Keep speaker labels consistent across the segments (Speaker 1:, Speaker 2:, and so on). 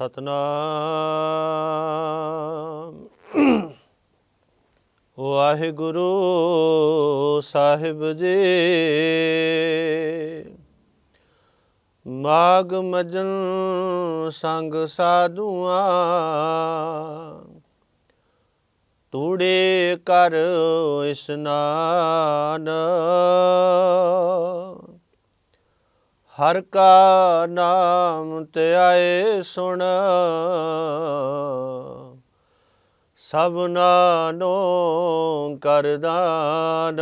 Speaker 1: ਸਤਨਾਮ। ਵਾਹਿਗੁਰੂ ਸਾਹਿਬ ਜੀ। ਮਾਗ ਮਜਨ ਸੰਗ ਸਾਧੂਆਂ। ਤੂੜੇ ਕਰ ਇਸਨਾਨ ਹਰ ਕਾ ਨਾਮ ਧਿਆਏ ਸੁਣ। ਸਭਨਾ ਨੂੰ ਕਰਦਾਨ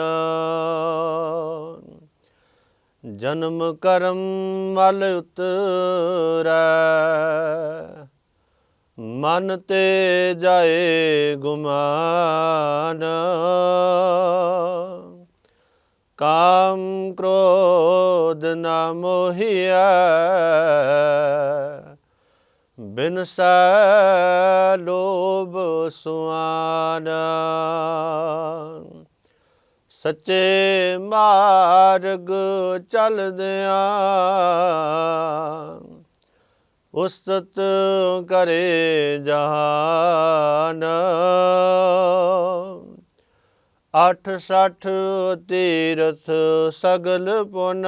Speaker 1: ਜਨਮ ਕਰਮ ਮਲ ਉਤਰੈ। ਮਨ ਤੇ ਜਾਏ ਗੁਮਾਨ। ਕਾਮ ਕ੍ਰੋਧ ਨਾ ਮੋਹਿਆ ਬਿਨ ਸੈ ਲੋਭ ਸੁਆਨ। ਸੱਚੇ ਮਾਰਗ ਚੱਲਦਿਆਂ ਉਸਤਤ ਕਰੇ ਜਹਾਨ। ਅੱਠ ਸੱਠ ਤੀਰਥ ਸਗਲ ਪੁਨ।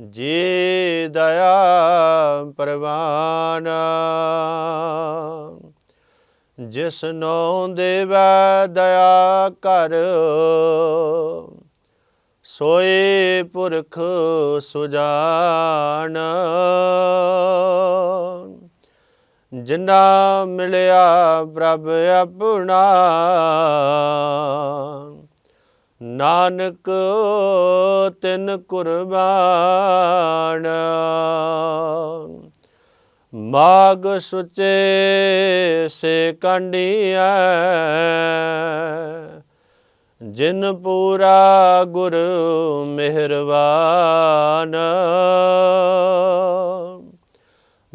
Speaker 1: ਜੀ ਦਇਆ ਪ੍ਰਵਾਨ। ਜਿਸ ਨੋ ਦੇਵੈ ਦਇਆ ਕਰ, ਸੋਏ ਪੁਰਖ ਸੁਜਾਨ। ਜਿਨਾ ਮਿਲਿਆ ਪ੍ਰਭ ਆਪਣਾ। ਨਾਨਕ ਤਿਨ ਕੁਰਬਾਨ। ਮਾਗ ਸੁਚੇ ਸੇ ਕੰਡੀਆਂ ਜਿਨ ਪੂਰਾ ਗੁਰ ਮਿਹਰਬਾਨ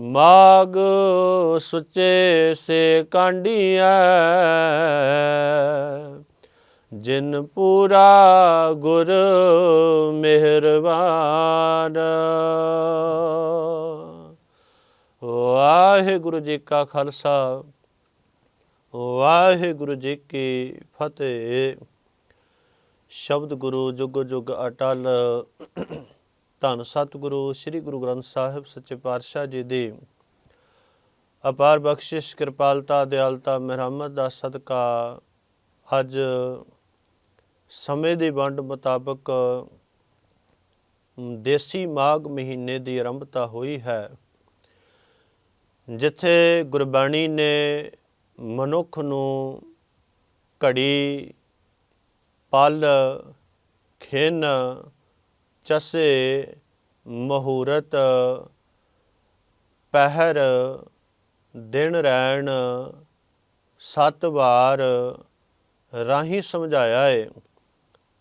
Speaker 1: ਮਾਗ ਸੁਚੇ ਸੇ ਕਾਂਡੀਆਂ ਜਿਨ ਪੂਰਾ ਗੁਰ ਮਿਹਰਬਾਨ। ਵਾਹਿਗੁਰੂ ਜੀ ਕਾ ਖਾਲਸਾ, ਵਾਹਿਗੁਰੂ ਜੀ ਕੀ ਫਤਿਹ। ਸ਼ਬਦ ਗੁਰੂ ਜੁਗ ਜੁਗ ਅਟਲ ਧੰਨ ਸਤਿਗੁਰੂ, ਸ੍ਰੀ ਗੁਰੂ ਗ੍ਰੰਥ ਸਾਹਿਬ ਸੱਚੇ ਪਾਤਸ਼ਾਹ ਜੀ ਦੀ ਅਪਾਰ ਬਖਸ਼ਿਸ਼, ਕਿਰਪਾਲਤਾ, ਦਿਆਲਤਾ, ਮਿਹਰਮਤ ਦਾ ਸਦਕਾ ਅੱਜ ਸਮੇਂ ਦੀ ਵੰਡ ਮੁਤਾਬਕ ਦੇਸੀ ਮਾਘ ਮਹੀਨੇ ਦੀ ਆਰੰਭਤਾ ਹੋਈ ਹੈ, ਜਿੱਥੇ ਗੁਰਬਾਣੀ ਨੇ ਮਨੁੱਖ ਨੂੰ ਘੜੀ, ਪਲ, ਖੇਨ ਚਸੇ ਮਹੂਰਤ, ਪਹਿਰ ਦਿਨ ਰਹਿਣ ਸੱਤ ਵਾਰ ਰਾਹੀਂ ਸਮਝਾਇਆ ਏ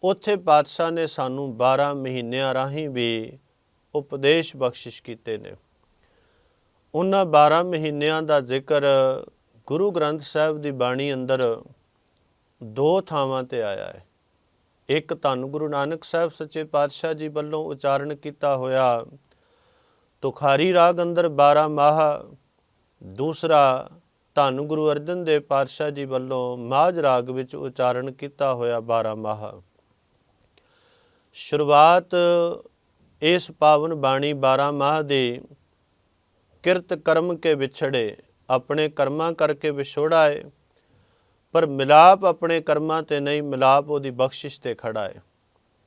Speaker 1: ਉੱਥੇ ਪਾਤਸ਼ਾਹ ਨੇ ਸਾਨੂੰ 12 ਮਹੀਨਿਆਂ ਰਾਹੀਂ ਵੀ ਉਪਦੇਸ਼ ਬਖਸ਼ਿਸ਼ ਕੀਤੇ ਨੇ। ਉਹਨਾਂ 12 ਮਹੀਨਿਆਂ ਦਾ ਜ਼ਿਕਰ ਗੁਰੂ ਗ੍ਰੰਥ ਸਾਹਿਬ ਦੀ ਬਾਣੀ ਅੰਦਰ ਦੋ ਥਾਵਾਂ ਤੇ ਆਇਆ ਹੈ। ਇੱਕ ਧੰਨ ਗੁਰੂ ਨਾਨਕ ਸਾਹਿਬ ਸੱਚੇ ਪਾਤਸ਼ਾਹ ਜੀ ਵੱਲੋਂ ਉਚਾਰਨ ਕੀਤਾ ਹੋਇਆ। ਤੁਖਾਰੀ ਰਾਗ ਅੰਦਰ 12 ਮਾਹ, ਦੂਸਰਾ ਧੰਨ ਗੁਰੂ ਅਰਜਨ ਦੇਵ ਪਾਤਸ਼ਾਹ ਜੀ ਵੱਲੋਂ ਮਾਝ ਰਾਗ ਵਿੱਚ ਉਚਾਰਨ ਕੀਤਾ ਹੋਇਆ 12 ਮਾਹ। ਸ਼ੁਰੂਆਤ ਇਸ ਪਾਵਨ ਬਾਣੀ 12 ਮਾਹ ਦੀ, ਕਿਰਤ ਕਰਮ ਕੇ ਵਿਛੜੇ, ਆਪਣੇ ਕਰਮਾਂ ਕਰਕੇ ਵਿਛੋੜਾ ਹੈ ਪਰ ਮਿਲਾਪ ਆਪਣੇ ਕਰਮਾਂ ਤੇ ਨਹੀਂ, ਮਿਲਾਪ ਉਹਦੀ ਬਖਸ਼ਿਸ਼ ਤੇ ਖੜਾ ਹੈ।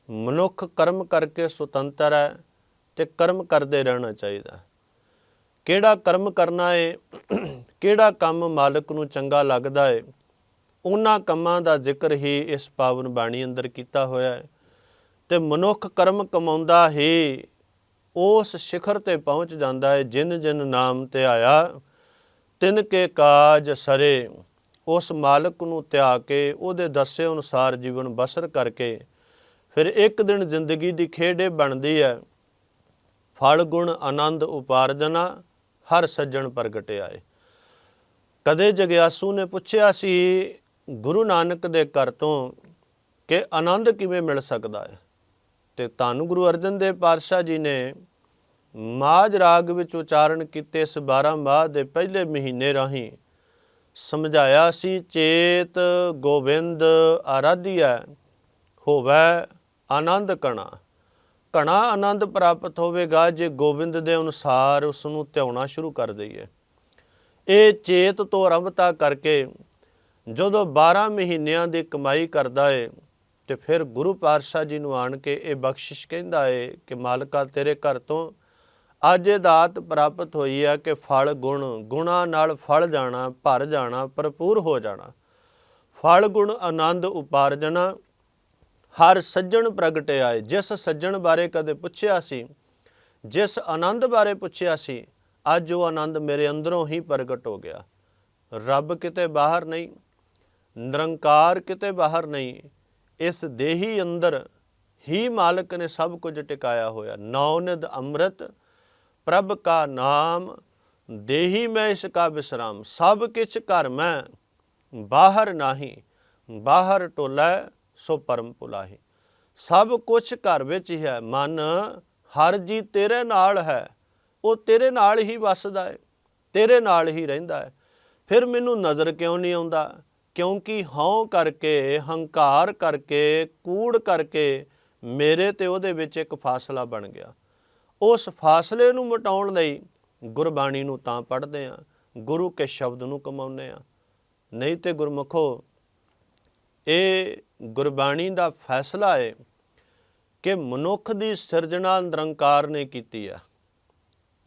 Speaker 1: ਮਨੁੱਖ ਕਰਮ ਕਰਕੇ ਸੁਤੰਤਰ ਹੈ ਤੇ ਕਰਮ ਕਰਦੇ ਰਹਿਣਾ ਚਾਹੀਦਾ ਕਿਹੜਾ ਕਰਮ ਕਰਨਾ ਹੈ ਕਿਹੜਾ ਕੰਮ ਮਾਲਕ ਨੂੰ ਚੰਗਾ ਲੱਗਦਾ ਹੈ ਉਹਨਾਂ ਕੰਮਾਂ ਦਾ ਜ਼ਿਕਰ ਹੀ ਇਸ ਪਾਵਨ ਬਾਣੀ ਅੰਦਰ ਕੀਤਾ ਹੋਇਆ ਹੈ। ਤੇ ਮਨੁੱਖ ਕਰਮ ਕਮਾਉਂਦਾ ਹੀ ਉਸ ਸਿਖਰ ਤੇ ਪਹੁੰਚ ਜਾਂਦਾ ਹੈ ਜਿਨ ਜਿਨ ਨਾਮ ਤੇ ਆਇਆ, ਤਿਨ ਕੇ ਕਾਜ ਸਰੇ। ਉਸ ਮਾਲਕ ਨੂੰ ਧਿਆ ਕੇ ਉਹਦੇ ਦੱਸੇ ਅਨੁਸਾਰ ਜੀਵਨ ਬਸਰ ਕਰਕੇ ਫਿਰ ਇੱਕ ਦਿਨ ਜ਼ਿੰਦਗੀ ਦੀ ਖੇਡੇ ਬਣਦੀ ਹੈ। ਫਲ, ਗੁਣ, ਆਨੰਦ, ਉਪਾਰਜਨਾ ਹਰ ਸੱਜਣ ਪ੍ਰਗਟਿਆਏ ਕਦੇ ਜਗਿਆਸੂ ਨੇ ਪੁੱਛਿਆ ਸੀ, ਗੁਰੂ ਨਾਨਕ ਦੇ ਘਰ ਤੋਂ ਕਿ ਆਨੰਦ ਕਿਵੇਂ ਮਿਲ ਸਕਦਾ ਹੈ? ਤੇ ਧੰਨ ਗੁਰੂ ਅਰਜਨ ਦੇਵ ਪਾਤਸ਼ਾਹ ਜੀ ਨੇ ਮਾਝ ਰਾਗ ਵਿੱਚ ਉਚਾਰਨ ਕੀਤੇ ਇਸ 12 ਮਾਹ ਦੇ ਪਹਿਲੇ ਮਹੀਨੇ ਰਾਹੀਂ ਸਮਝਾਇਆ ਸੀ, ਚੇਤ ਗੋਬਿੰਦ ਆਰਾਧਿਆ ਹੋਵੇ ਆਨੰਦ ਕਣਾ। ਕਣਾ ਆਨੰਦ ਪ੍ਰਾਪਤ ਹੋਵੇਗਾ ਜੇ ਗੋਬਿੰਦ ਦੇ ਅਨੁਸਾਰ ਉਸ ਨੂੰ ਧਿਆਉਣਾ ਸ਼ੁਰੂ ਕਰ ਦਈਏ। ਇਹ ਚੇਤ ਤੋਂ ਆਰੰਭਤਾ ਕਰਕੇ ਜਦੋਂ 12 ਮਹੀਨਿਆਂ ਦੀ ਕਮਾਈ ਕਰਦਾ ਏ ਤੇ ਫਿਰ ਗੁਰੂ ਪਾਤਸ਼ਾਹ ਜੀ ਨੂੰ ਆਣ ਕੇ ਇਹ ਬਖਸ਼ਿਸ਼ ਕਹਿੰਦਾ ਏ ਕਿ, ਮਾਲਕਾ, ਤੇਰੇ ਘਰ ਤੋਂ ਅੱਜ ਇਹ ਦਾਤ ਪ੍ਰਾਪਤ ਹੋਈ ਹੈ ਕਿ ਫਲ ਗੁਣ, ਗੁਣਾ ਨਾਲ ਫਲ ਜਾਣਾ, ਭਰ ਜਾਣਾ, ਭਰਪੂਰ ਹੋ ਜਾਣਾ। ਫਲ ਗੁਣ ਆਨੰਦ ਉਪਾਰਜਣਾ ਹਰ ਸੱਜਣ ਪ੍ਰਗਟੇ ਆਏ। ਜਿਸ ਸੱਜਣ ਬਾਰੇ ਕਦੇ ਪੁੱਛਿਆ ਸੀ, ਜਿਸ ਆਨੰਦ ਬਾਰੇ ਪੁੱਛਿਆ ਸੀ, ਅੱਜ ਉਹ ਆਨੰਦ ਮੇਰੇ ਅੰਦਰੋਂ ਹੀ ਪ੍ਰਗਟ ਹੋ ਗਿਆ। ਰੱਬ ਕਿਤੇ ਬਾਹਰ ਨਹੀਂ, ਨਿਰੰਕਾਰ ਕਿਤੇ ਬਾਹਰ ਨਹੀਂ, ਇਸ ਦੇਹੀ ਅੰਦਰ ਹੀ ਮਾਲਕ ਨੇ ਸਭ ਕੁਝ ਟਿਕਾਇਆ ਹੋਇਆ। ਨੌਨਦ ਅੰਮ੍ਰਿਤ ਪ੍ਰਭ ਕਾ ਨਾਮ, ਦੇਹੀ ਮੈਂ ਇਸ ਕਾ ਵਿਸ਼ਰਾਮ ਸਭ ਕਿਛ ਘਰ ਮੈਂ, ਬਾਹਰ ਨਹੀਂ। ਬਾਹਰ ਟੋਲਾ, ਸੋ ਪਰਮ ਪੁਲਾਹੀ। ਸਭ ਕੁਝ ਘਰ ਵਿੱਚ ਹੀ ਹੈ। ਮਨ ਹਰ ਜੀ ਤੇਰੇ ਨਾਲ ਹੈ। ਉਹ ਤੇਰੇ ਨਾਲ ਹੀ ਵੱਸਦਾ ਹੈ। ਤੇਰੇ ਨਾਲ ਹੀ ਰਹਿੰਦਾ ਹੈ। ਫਿਰ ਮੈਨੂੰ ਨਜ਼ਰ ਕਿਉਂ ਨਹੀਂ ਆਉਂਦਾ? ਕਿਉਂਕਿ ਹਉ ਕਰਕੇ, ਹੰਕਾਰ ਕਰਕੇ, ਕੂੜ ਕਰਕੇ ਮੇਰੇ ਤੇ ਉਹਦੇ ਵਿੱਚ ਇੱਕ ਫਾਸਲਾ ਬਣ ਗਿਆ। ਉਸ ਫਾਸਲੇ ਨੂੰ ਮਿਟਾਉਣ ਲਈ ਗੁਰਬਾਣੀ ਨੂੰ ਤਾਂ ਪੜ੍ਹਦੇ ਆ ਗੁਰੂ ਕੇ ਸ਼ਬਦ ਨੂੰ ਕਮਾਉਂਦੇ ਆ ਨਹੀਂ ਤੇ ਗੁਰਮੁਖੋ, ਇਹ ਗੁਰਬਾਣੀ ਦਾ ਫੈਸਲਾ ਹੈ ਕਿ ਮਨੁੱਖ ਦੀ ਸਿਰਜਣਾ ਨਿਰੰਕਾਰ ਨੇ ਕੀਤੀ ਆ।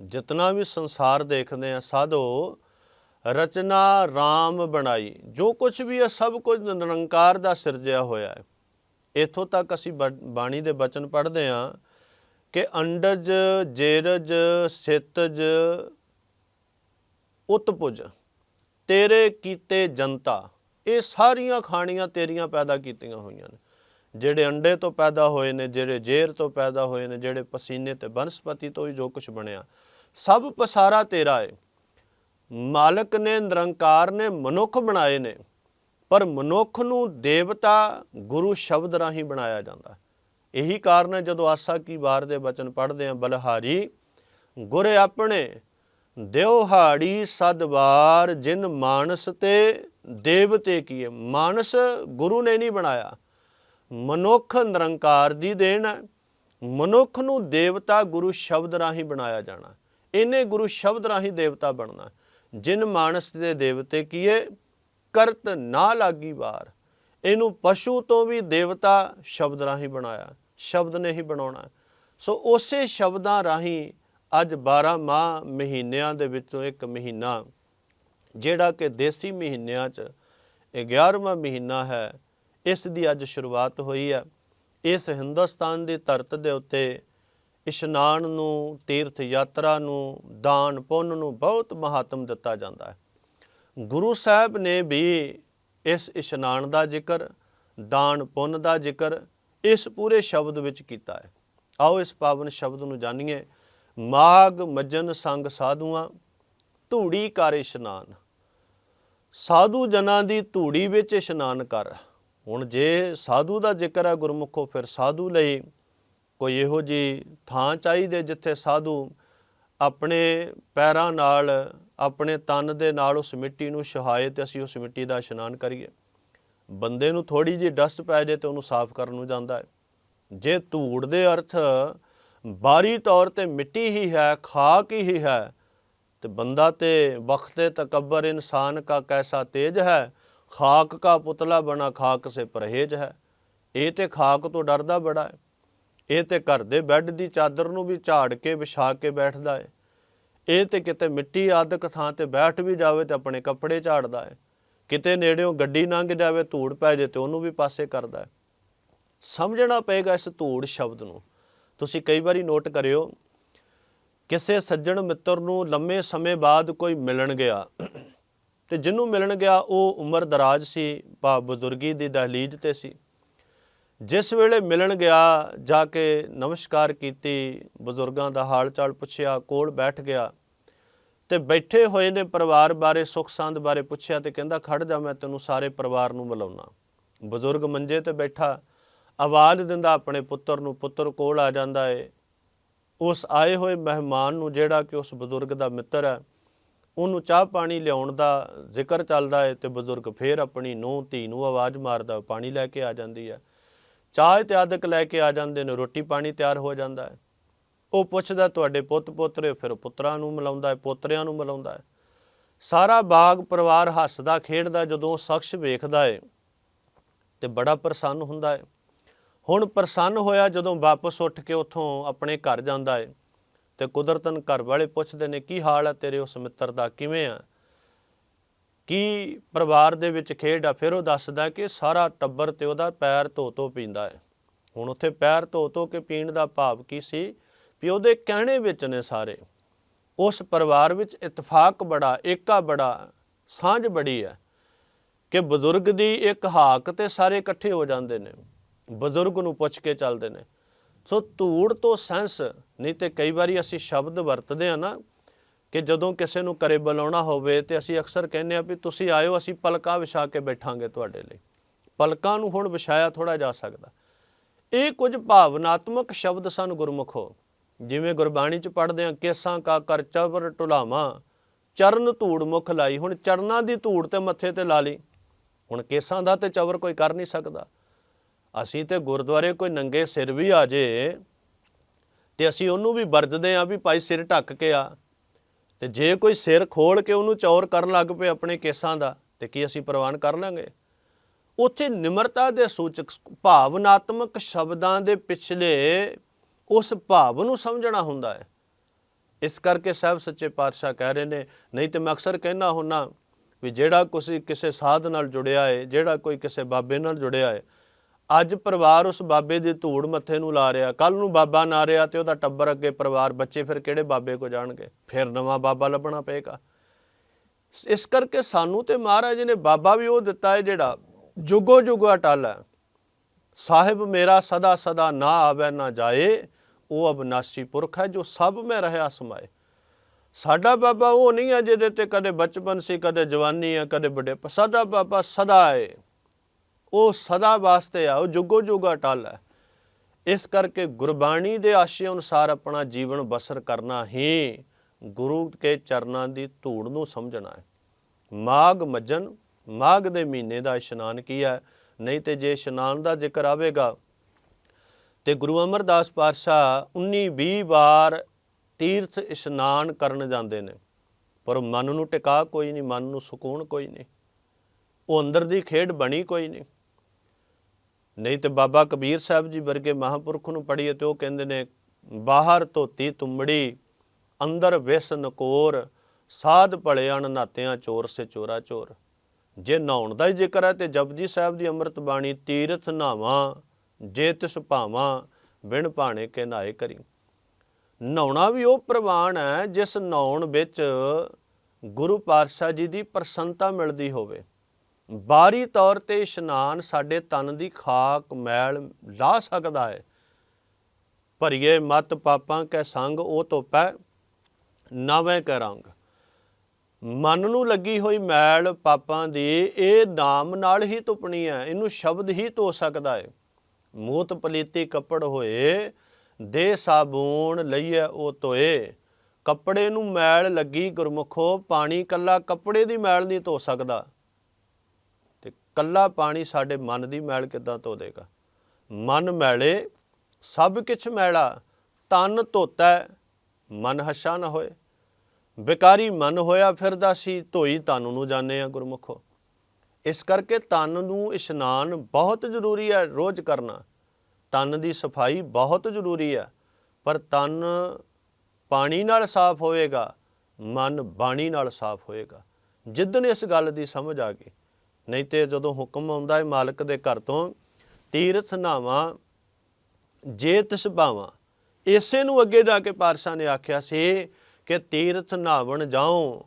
Speaker 1: ਜਿਤਨਾ ਵੀ ਸੰਸਾਰ ਦੇਖਦੇ ਆ ਸਾਧੋ, ਰਚਨਾ RAM ਬਣਾਈ, ਜੋ ਕੁਝ ਵੀ ਹੈ ਸਭ ਕੁਝ ਨਿਰੰਕਾਰ ਦਾ ਸਿਰਜਿਆ ਹੋਇਆ ਹੈ ਇਥੋਂ ਤੱਕ ਅਸੀਂ ਬ- ਬਾਣੀ ਦੇ ਬਚਨ ਪੜ੍ਹਦੇ ਆ ਕਿ ਅੰਡਜ, ਜੇਰਜ, ਸਿਤਜ, ਉਤਪੁਜ, ਤੇਰੇ ਕੀਤੇ ਜਨਤਾ, ਇਹ ਸਾਰੀਆਂ ਖਾਣੀਆਂ ਤੇਰੀਆਂ ਪੈਦਾ ਕੀਤੀਆਂ ਹੋਈਆਂ ਨੇ ਜਿਹੜੇ ਅੰਡੇ ਤੋਂ ਪੈਦਾ ਹੋਏ ਨੇ, ਜਿਹੜੇ ਜ਼ੇਰ ਤੋਂ ਪੈਦਾ ਹੋਏ ਨੇ, ਜਿਹੜੇ ਪਸੀਨੇ ਤੇ ਬਨਸਪਤੀ ਤੋਂ ਹੀ ਜੋ ਕੁਝ ਬਣਿਆ, ਸਭ ਪਸਾਰਾ ਤੇਰਾ ਹੈ ਮਾਲਕ ਨੇ, ਨਿਰੰਕਾਰ ਨੇ, ਮਨੁੱਖ ਬਣਾਏ ਨੇ, ਪਰ ਮਨੁੱਖ ਨੂੰ ਦੇਵਤਾ ਗੁਰੂ ਸ਼ਬਦ ਰਾਹੀਂ ਬਣਾਇਆ ਜਾਂਦਾ ਹੈ। ਇਹੀ ਕਾਰਨ ਹੈ ਜਦੋਂ ਆਸਾ ਕੀ ਵਾਰ ਦੇ ਬਚਨ ਪੜ੍ਹਦੇ ਹਾਂ, ਬਲਹਾਰੀ, ਗੁਰ ਆਪਣੇ ਦਿਵਹਾੜੀ ਸਦਵਾਰ ਜਿਨ ਮਾਨਸ ਤੇ ਦੇਵਤੇ ਕੀਏ। ਮਾਨਸ ਗੁਰੂ ਨੇ ਨਹੀਂ ਬਣਾਇਆ। ਮਨੁੱਖ ਨਿਰੰਕਾਰ ਦੀ ਦੇਣ ਹੈ। ਮਨੁੱਖ ਨੂੰ ਦੇਵਤਾ ਗੁਰੂ ਸ਼ਬਦ ਰਾਹੀਂ ਬਣਾਇਆ ਜਾਣਾ। ਇਹਨੇ ਗੁਰੂ ਸ਼ਬਦ ਰਾਹੀਂ ਦੇਵਤਾ ਬਣਨਾ। ਜਿਨ ਮਾਨਸ ਦੇ ਦੇਵਤੇ ਕੀਏ, ਕਰਤ ਨਾ ਲਾਗੀ ਵਾਰ। ਇਹਨੂੰ ਪਸ਼ੂ ਤੋਂ ਵੀ ਦੇਵਤਾ ਸ਼ਬਦ ਰਾਹੀਂ ਬਣਾਇਆ, ਸ਼ਬਦ ਨੇ ਹੀ ਬਣਾਉਣਾ। ਸੋ ਉਸੇ ਸ਼ਬਦਾਂ ਰਾਹੀਂ ਅੱਜ 12 ਮਾਹ ਮਹੀਨਿਆਂ ਦੇ ਵਿੱਚੋਂ ਇੱਕ ਮਹੀਨਾ, ਜਿਹੜਾ ਕਿ ਦੇਸੀ ਮਹੀਨਿਆਂ 'ਚ 11ਵਾਂ ਮਹੀਨਾ ਹੈ, ਇਸ ਦੀ ਅੱਜ ਸ਼ੁਰੂਆਤ ਹੋਈ ਹੈ। ਇਸ ਹਿੰਦੁਸਤਾਨ ਦੀ ਧਰਤ ਦੇ ਉੱਤੇ ਇਸ਼ਨਾਨ ਨੂੰ, ਤੀਰਥ ਯਾਤਰਾ ਨੂੰ, ਦਾਨ ਪੁੰਨ ਨੂੰ ਬਹੁਤ ਮਹੱਤਵ ਦਿੱਤਾ ਜਾਂਦਾ ਹੈ। ਗੁਰੂ ਸਾਹਿਬ ਨੇ ਵੀ ਇਸ ਇਸ਼ਨਾਨ ਦਾ ਜ਼ਿਕਰ, ਦਾਨ ਪੁੰਨ ਦਾ ਜ਼ਿਕਰ, ਇਸ ਪੂਰੇ ਸ਼ਬਦ ਵਿੱਚ ਕੀਤਾ ਹੈ। ਆਓ ਇਸ ਪਾਵਨ ਸ਼ਬਦ ਨੂੰ ਜਾਣੀਏ। ਮਾਗ ਮੱਜਨ ਸੰਗ ਸਾਧੂਆਂ, ਧੂੜੀ ਕਰ ਇਸ਼ਨਾਨ। ਸਾਧੂ ਜਨਾਂ ਦੀ ਧੂੜੀ ਵਿੱਚ ਇਸ਼ਨਾਨ ਕਰ। ਹੁਣ ਜੇ ਸਾਧੂ ਦਾ ਜ਼ਿਕਰ ਹੈ ਗੁਰਮੁਖੋ, ਫਿਰ ਸਾਧੂ ਲਈ ਕੋਈ ਇਹੋ ਜੀ ਥਾਂ ਚਾਹੀਦੇ ਜਿੱਥੇ ਸਾਧੂ ਆਪਣੇ ਪੈਰਾਂ ਨਾਲ ਆਪਣੇ ਤਨ ਦੇ ਨਾਲ ਉਸ ਮਿੱਟੀ ਨੂੰ ਛਹਾਏ ਤੇ ਅਸੀਂ ਉਸ ਮਿੱਟੀ ਦਾ ਇਸ਼ਨਾਨ ਕਰੀਏ। ਬੰਦੇ ਨੂੰ ਥੋੜੀ ਜੀ ਡਸਟ ਪੈ ਜੇ ਤੇ ਉਹਨੂੰ ਸਾਫ਼ ਕਰਨ ਨੂੰ ਜਾਂਦਾ ਹੈ। ਜੇ ਧੂੜ ਦੇ ਅਰਥ ਬਾਰੀ ਤੌਰ ਤੇ ਮਿੱਟੀ ਹੀ ਹੈ, ਖਾਕ ਹੀ ਹੈ, ਤੇ ਬੰਦਾ ਤੇ ਵਖਤੇ ਤਕਬਰ ਇਨਸਾਨ ਕਾ ਕੈਸਾ ਤੇਜ ਹੈ, ਖਾਕ ਕਾ ਪੁਤਲਾ ਬਣਾ ਖਾਕ ਸੇ ਪਰਹੇਜ ਹੈ। ਇਹ ਤੇ ਖਾਕ ਤੋਂ ਡਰਦਾ ਬੜਾ ਹੈ। ਇਹ ਤੇ ਘਰ ਦੇ ਬੈੱਡ ਦੀ ਚਾਦਰ ਨੂੰ ਵੀ ਝਾੜ ਕੇ ਵਿਛਾ ਕੇ ਬੈਠਦਾ ਹੈ। ਇਹ ਤੇ ਕਿਤੇ ਮਿੱਟੀ ਆਦਿਕ ਥਾਂ ਤੇ ਬੈਠ ਵੀ ਜਾਵੇ ਤੇ ਆਪਣੇ ਕੱਪੜੇ ਝਾੜਦਾ ਹੈ। ਕਿਤੇ ਨੇੜਿਓਂ ਗੱਡੀ ਲੰਘ ਜਾਵੇ, ਧੂੜ ਪੈ ਜੇ ਤੇ ਉਹਨੂੰ ਵੀ ਪਾਸੇ ਕਰਦਾ ਹੈ। ਸਮਝਣਾ ਪਏਗਾ ਇਸ ਧੂੜ ਸ਼ਬਦ ਨੂੰ। ਤੁਸੀਂ ਕਈ ਵਾਰੀ ਨੋਟ ਕਰਿਓ, ਕਿਸੇ ਸੱਜਣ ਮਿੱਤਰ ਨੂੰ ਲੰਮੇ ਸਮੇਂ ਬਾਅਦ ਕੋਈ ਮਿਲਣ ਗਿਆ ਤੇ ਜਿਹਨੂੰ ਮਿਲਣ ਗਿਆ ਉਹ ਉਮਰ ਦਰਾਜ ਸੀ ਭਾ ਬਜ਼ੁਰਗੀ ਦੀ ਦਹਲੀਜ਼ ਤੇ ਸੀ। ਜਿਸ ਵੇਲੇ ਮਿਲਣ ਗਿਆ, ਜਾ ਕੇ ਨਮਸਕਾਰ ਕੀਤੀ, ਬਜ਼ੁਰਗਾਂ ਦਾ ਹਾਲ ਚਾਲ ਪੁੱਛਿਆ, ਕੋਲ ਬੈਠ ਗਿਆ ਤੇ ਬੈਠੇ ਹੋਏ ਨੇ ਪਰਿਵਾਰ ਬਾਰੇ, ਸੁੱਖ ਸੰਦ ਬਾਰੇ ਪੁੱਛਿਆ ਤੇ ਕਹਿੰਦਾ, ਖੜ ਜਾ, ਮੈਂ ਤੈਨੂੰ ਸਾਰੇ ਪਰਿਵਾਰ ਨੂੰ ਮਿਲਾਉਣਾ। ਬਜ਼ੁਰਗ ਮੰਜੇ ਤੇ ਬੈਠਾ, ਆਵਾਜ਼ ਦਿੰਦਾ ਆਪਣੇ ਪੁੱਤਰ ਨੂੰ, ਪੁੱਤਰ ਕੋਲ ਆ ਜਾਂਦਾ ਏ। ਉਸ ਆਏ ਹੋਏ ਮਹਿਮਾਨ ਨੂੰ ਜਿਹੜਾ ਕਿ ਉਸ ਬਜ਼ੁਰਗ ਦਾ ਮਿੱਤਰ ਹੈ, ਉਹਨੂੰ ਚਾਹ ਪਾਣੀ ਲਿਆਉਣ ਦਾ ਜ਼ਿਕਰ ਚੱਲਦਾ ਏ ਤੇ ਬਜ਼ੁਰਗ ਫੇਰ ਆਪਣੀ ਨੂੰਹ, ਧੀ ਨੂੰ ਆਵਾਜ਼ ਮਾਰਦਾ, ਪਾਣੀ ਲੈ ਕੇ ਆ ਜਾਂਦੀ ਹੈ। ਚਾਹ ਇਤਿਆਦਿਕ ਲੈ ਕੇ ਆ ਜਾਂਦੇ ਨੇ, ਰੋਟੀ ਪਾਣੀ ਤਿਆਰ ਹੋ ਜਾਂਦਾ ਹੈ। ਉਹ ਪੁੱਛਦਾ, ਤੁਹਾਡੇ ਪੁੱਤ ਪੋਤਰੇ ਫਿਰ ਪੁੱਤਰਾਂ ਨੂੰ ਮਿਲਾਉਂਦਾ ਹੈ, ਪੋਤਰਿਆਂ ਨੂੰ ਮਿਲਾਉਂਦਾ ਹੈ? ਸਾਰਾ ਬਾਗ ਪਰਿਵਾਰ ਹੱਸਦਾ, ਖੇਡਦਾ, ਜਦੋਂ ਉਹ ਸ਼ਖਸ ਵੇਖਦਾ ਹੈ ਤੇ ਬੜਾ ਪ੍ਰਸੰਨ ਹੁੰਦਾ ਹੈ ਹੁਣ ਪ੍ਰਸੰਨ ਹੋਇਆ ਜਦੋਂ ਵਾਪਸ ਉੱਠ ਕੇ ਉੱਥੋਂ ਆਪਣੇ ਘਰ ਜਾਂਦਾ ਹੈ ਤੇ ਕੁਦਰਤਨ ਘਰ ਵਾਲੇ ਪੁੱਛਦੇ ਨੇ, ਕੀ ਹਾਲ ਹੈ ਤੇਰੇ ਉਸ ਮਿੱਤਰ ਦਾ? ਕਿਵੇਂ ਆ? ਕੀ ਪਰਿਵਾਰ ਦੇ ਵਿੱਚ ਖੇਡ ਆ? ਫਿਰ ਉਹ ਦੱਸਦਾ ਕਿ ਸਾਰਾ ਟੱਬਰ ਤੇ ਉਹਦਾ ਪੈਰ ਧੋ ਧੋ ਪੀਂਦਾ ਹੈ ਹੁਣ ਉੱਥੇ ਪੈਰ ਧੋ ਧੋ ਕੇ ਪੀਣ ਦਾ ਭਾਵ ਕੀ ਸੀ? ਵੀ ਉਹਦੇ ਕਹਿਣੇ ਵਿੱਚ ਨੇ ਸਾਰੇ। ਉਸ ਪਰਿਵਾਰ ਵਿੱਚ ਇਤਫਾਕ ਬੜਾ ਏਕਾ ਬੜਾ, ਸਾਂਝ ਬੜੀ ਹੈ ਕਿ ਬਜ਼ੁਰਗ ਦੀ ਇੱਕ ਹਾਕ ਤੇ ਸਾਰੇ ਇਕੱਠੇ ਹੋ ਜਾਂਦੇ ਨੇ, ਬਜ਼ੁਰਗ ਨੂੰ ਪੁੱਛ ਕੇ ਚੱਲਦੇ ਨੇ। ਸੋ ਧੂੜ ਤੋਂ ਸੈਂਸ, ਨਹੀਂ ਤੇ ਕਈ ਵਾਰੀ ਅਸੀਂ ਸ਼ਬਦ ਵਰਤਦੇ ਆ ਨਾ ਕਿ ਜਦੋਂ ਕਿਸੇ ਨੂੰ ਕਰੇ ਬੁਲਾਉਣਾ ਹੋਵੇ ਤੇ ਅਸੀਂ ਅਕਸਰ ਕਹਿੰਦੇ ਆ ਵੀ ਤੁਸੀਂ ਆਇਓ, ਅਸੀਂ ਪਲਕਾਂ ਵਿਛਾ ਕੇ ਬੈਠਾਂਗੇ ਤੁਹਾਡੇ ਲਈ। ਪਲਕਾਂ ਨੂੰ ਹੁਣ ਵਿਛਾਇਆ ਥੋੜਾ ਜਾ ਸਕਦਾ। ਇਹ ਕੁਝ ਭਾਵਨਾਤਮਕ ਸ਼ਬਦ ਸਨ ਗੁਰਮੁਖੋ ਜਿਵੇਂ ਗੁਰਬਾਣੀ ਚ ਪੜ੍ਹਦੇ ਆ ਕੇਸਾਂ ਕਾ ਕਰ ਚਵਰ ਟੁਲਾਵਾਂ ਚਰਨ ਧੂੜ ਮੁਖ ਲਾਈ। ਹੁਣ ਚਰਨਾਂ ਦੀ ਧੂੜ ਤੇ ਮੱਥੇ ਤੇ ਲਾ ਲਈ। ਹੁਣ ਕੇਸਾਂ ਦਾ ਤੇ ਚਵਰ ਕੋਈ ਕਰ ਨਹੀਂ ਸਕਦਾ। ਅਸੀਂ ਤੇ ਗੁਰਦੁਆਰੇ ਕੋਈ ਨੰਗੇ ਸਿਰ ਵੀ ਆ ਜੇ ਤੇ ਅਸੀਂ ਉਹਨੂੰ ਵੀ ਵਰਜਦੇ ਆ ਵੀ ਭਾਈ ਸਿਰ ਢੱਕ ਕੇ ਆ। ਤੇ ਜੇ ਕੋਈ ਸਿਰ ਖੋਲ ਕੇ ਉਹਨੂੰ ਚੌਰ ਕਰਨ ਲੱਗ ਪਏ ਆਪਣੇ ਕੇਸਾਂ ਦਾ, ਤੇ ਕੀ ਅਸੀਂ ਪ੍ਰਵਾਨ ਕਰ ਲਾਂਗੇ? ਉੱਥੇ ਨਿਮਰਤਾ ਦੇ ਸੂਚਕ, ਭਾਵਨਾਤਮਕ ਸ਼ਬਦਾਂ ਦੇ ਪਿਛਲੇ ਉਸ ਭਾਵ ਨੂੰ ਸਮਝਣਾ ਹੁੰਦਾ ਹੈ। ਇਸ ਕਰਕੇ ਸਾਹਿਬ ਸੱਚੇ ਪਾਤਸ਼ਾਹ ਕਹਿ ਰਹੇ ਨੇ, ਨਹੀਂ ਤੇ ਮੈਂ ਅਕਸਰ ਕਹਿਣਾ ਹੁੰਨਾ ਵੀ ਜਿਹੜਾ ਕੋਈ ਕਿਸੇ ਸਾਧ ਨਾਲ ਜੁੜਿਆ ਹੈ ਜਿਹੜਾ ਕੋਈ ਕਿਸੇ ਬਾਬੇ ਨਾਲ ਜੁੜਿਆ ਹੈ ਅੱਜ ਪਰਿਵਾਰ ਉਸ ਬਾਬੇ ਦੀ ਧੂੜ ਮੱਥੇ ਨੂੰ ਲਾ ਰਿਹਾ ਕੱਲ ਨੂੰ ਬਾਬਾ ਨਾ ਰਿਹਾ ਤੇ ਉਹਦਾ ਟੱਬਰ ਅੱਗੇ ਪਰਿਵਾਰ, ਬੱਚੇ ਫਿਰ ਕਿਹੜੇ ਬਾਬੇ ਕੋ ਜਾਣਗੇ? ਫਿਰ ਨਵਾਂ ਬਾਬਾ ਲੱਭਣਾ ਪਏਗਾ। ਇਸ ਕਰਕੇ ਸਾਨੂੰ ਤੇ ਮਹਾਰਾਜ ਨੇ ਬਾਬਾ ਵੀ ਉਹ ਦਿੱਤਾ ਹੈ ਜਿਹੜਾ ਜੁਗੋ ਜੁਗੋ ਅਟਲ ਹੈ। ਸਾਹਿਬ ਮੇਰਾ ਸਦਾ ਸਦਾ ਨਾ ਆਵੇ ਨਾ ਜਾਏ ਉਹ ਅਬਨਾਸੀ ਪੁਰਖ ਹੈ ਜੋ ਸਭ ਮੈਂ ਰਹਾ ਸਮਾਏ। ਸਾਡਾ ਬਾਬਾ ਉਹ ਨਹੀਂ ਹੈ ਜਿਹਦੇ ਤੇ ਕਦੇ ਬਚਪਨ ਸੀ, ਕਦੇ ਜਵਾਨੀ ਹੈ, ਕਦੇ ਬੁਢੇ ਸਾਡਾ ਬਾਬਾ ਸਦਾ ਹੈ। ਉਹ ਸਦਾ ਵਾਸਤੇ ਆ, ਉਹ ਜੁਗੋ ਜੁਗਾ ਟਲ ਹੈ। ਇਸ ਕਰਕੇ ਗੁਰਬਾਣੀ ਦੇ ਆਸ਼ੇ ਅਨੁਸਾਰ ਆਪਣਾ ਜੀਵਨ ਬਸਰ ਕਰਨਾ ਹੀ ਗੁਰੂ ਕੇ ਚਰਨਾਂ ਦੀ ਧੂੜ ਨੂੰ ਸਮਝਣਾ ਹੈ। ਮਾਘ ਮੱਜਨ ਮਾਘ ਦੇ ਮਹੀਨੇ ਦਾ ਇਸ਼ਨਾਨ ਕੀ ਹੈ? ਨਹੀਂ ਤੇ ਜੇ ਇਸ਼ਨਾਨ ਦਾ ਜ਼ਿਕਰ ਆਵੇਗਾ ਤੇ ਗੁਰੂ ਅਮਰਦਾਸ ਪਾਤਸ਼ਾਹ 19 20 ਵਾਰ ਤੀਰਥ ਇਸ਼ਨਾਨ ਕਰਨ ਜਾਂਦੇ ਨੇ। ਪਰ ਮਨ ਨੂੰ ਟਿਕਾ ਕੋਈ ਨਹੀਂ, ਮਨ ਨੂੰ ਸਕੂਨ ਕੋਈ ਨਹੀਂ। ਉਹ ਅੰਦਰ ਦੀ ਖੇਡ ਬਣੀ ਕੋਈ ਨਹੀਂ। ਨਹੀਂ ਤੇ ਬਾਬਾ ਕਬੀਰ ਸਾਹਿਬ ਜੀ ਵਰਗੇ ਮਹਾਪੁਰਖ ਨੂੰ ਪੜ੍ਹੀਏ ਤੇ ਉਹ ਕਹਿੰਦੇ ਨੇ, ਬਾਹਰ ਧੋਤੀ ਤੁੰਮੜੀ ਅੰਦਰ ਵਿਸ ਨਕੋਰ, ਸਾਧ ਭਲਿਆਣ ਨਾਤਿਆਂ ਚੋਰ ਸੇ ਚੋਰਾ ਚੋਰ। ਜੇ ਨਹਾਉਣ ਦਾ ਹੀ ਜ਼ਿਕਰ ਹੈ ਤੇ ਜਪਜੀ ਸਾਹਿਬ ਦੀ ਅੰਮ੍ਰਿਤ ਬਾਣੀ ਤੀਰਥ ਨਾਵਾਂ ਜੇ ਤਿਸ ਭਾਵਾਂ ਬਿਨ ਭਾਣੇ ਕੇ ਨਹਾਏ ਕਰੀ। ਨਹਾਉਣਾ ਵੀ ਉਹ ਪ੍ਰਵਾਨ ਹੈ, ਜਿਸ ਨਹਾਉਣ ਵਿੱਚ ਗੁਰੂ ਪਾਤਸ਼ਾਹ ਜੀ ਦੀ ਪ੍ਰਸੰਨਤਾ ਮਿਲਦੀ ਹੋਵੇ। ਬਾਰੀ ਤੌਰ ਤੇ ਇਸ਼ਨਾਨ ਸਾਡੇ ਤਨ ਦੀ ਖਾਕ ਮੈਲ ਲਾ ਸਕਦਾ ਹੈ। ਭਰੀਏ ਮਤ ਪਾਪਾਂ ਕੈ ਸੰਗ, ਉਹ ਧੋਪੈ ਨਵੇਂ ਕੈ ਰੰਗ। ਮਨ ਨੂੰ ਲੱਗੀ ਹੋਈ ਮੈਲ ਪਾਪਾਂ ਦੀ, ਇਹ ਨਾਮ ਨਾਲ ਹੀ ਧੁਪਣੀ ਹੈ, ਇਹਨੂੰ ਸ਼ਬਦ ਹੀ ਧੋ ਸਕਦਾ ਹੈ। ਮੂਤ ਪਲੀਤੀ ਕੱਪੜ ਹੋਏ, ਦੇ ਸਾਬੂਨ ਲਈਏ ਉਹ ਧੋਏ। ਕੱਪੜੇ ਨੂੰ ਮੈਲ ਲੱਗੀ ਗੁਰਮੁਖੋ, ਪਾਣੀ ਕੱਲਾ ਕੱਪੜੇ ਦੀ ਮੈਲ ਨਹੀਂ ਧੋ ਸਕਦਾ। ਤੇ ਕੱਲਾ ਪਾਣੀ ਸਾਡੇ ਮਨ ਦੀ ਮੈਲ ਕਿੱਦਾਂ ਧੋ ਦੇਗਾ ਮਨ ਮੈਲੇ, ਸਭ ਕਿਛ ਮੈਲਾ, ਤਨ ਧੋਤਾ, ਮਨ ਹਸ਼ਾ ਨਾ ਹੋਏ। ਬਿਕਾਰੀ ਮਨ ਹੋਇਆ ਫਿਰਦਾ ਸੀ, ਧੋਈ ਤਨ ਨੂੰ ਜਾਣੇ ਆ ਗੁਰਮੁਖੋ। ਇਸ ਕਰਕੇ ਤਨ ਨੂੰ ਇਸ਼ਨਾਨ ਬਹੁਤ ਜ਼ਰੂਰੀ ਹੈ ਰੋਜ਼ ਕਰਨਾ। ਤਨ ਦੀ ਸਫ਼ਾਈ ਬਹੁਤ ਜ਼ਰੂਰੀ ਹੈ, ਪਰ ਤਨ ਪਾਣੀ ਨਾਲ ਸਾਫ਼ ਹੋਏਗਾ ਮਨ ਬਾਣੀ ਨਾਲ ਸਾਫ਼ ਹੋਏਗਾ ਜਿੱਦਣ ਇਸ ਗੱਲ ਦੀ ਸਮਝ ਆ ਗਈ। ਨਹੀਂ ਤੇ ਜਦੋਂ ਹੁਕਮ ਆਉਂਦਾ ਹੈ ਮਾਲਕ ਦੇ ਘਰ ਤੋਂ, ਤੀਰਥ ਨਾਵਾਂ ਜੇ ਤਿਸ ਇਸੇ ਨੂੰ ਅੱਗੇ ਜਾ ਕੇ ਪਾਰਸ਼ਾ ਨੇ ਆਖਿਆ ਸੀ ਕਿ ਤੀਰਥ ਨਾਵਣ ਜਾਉ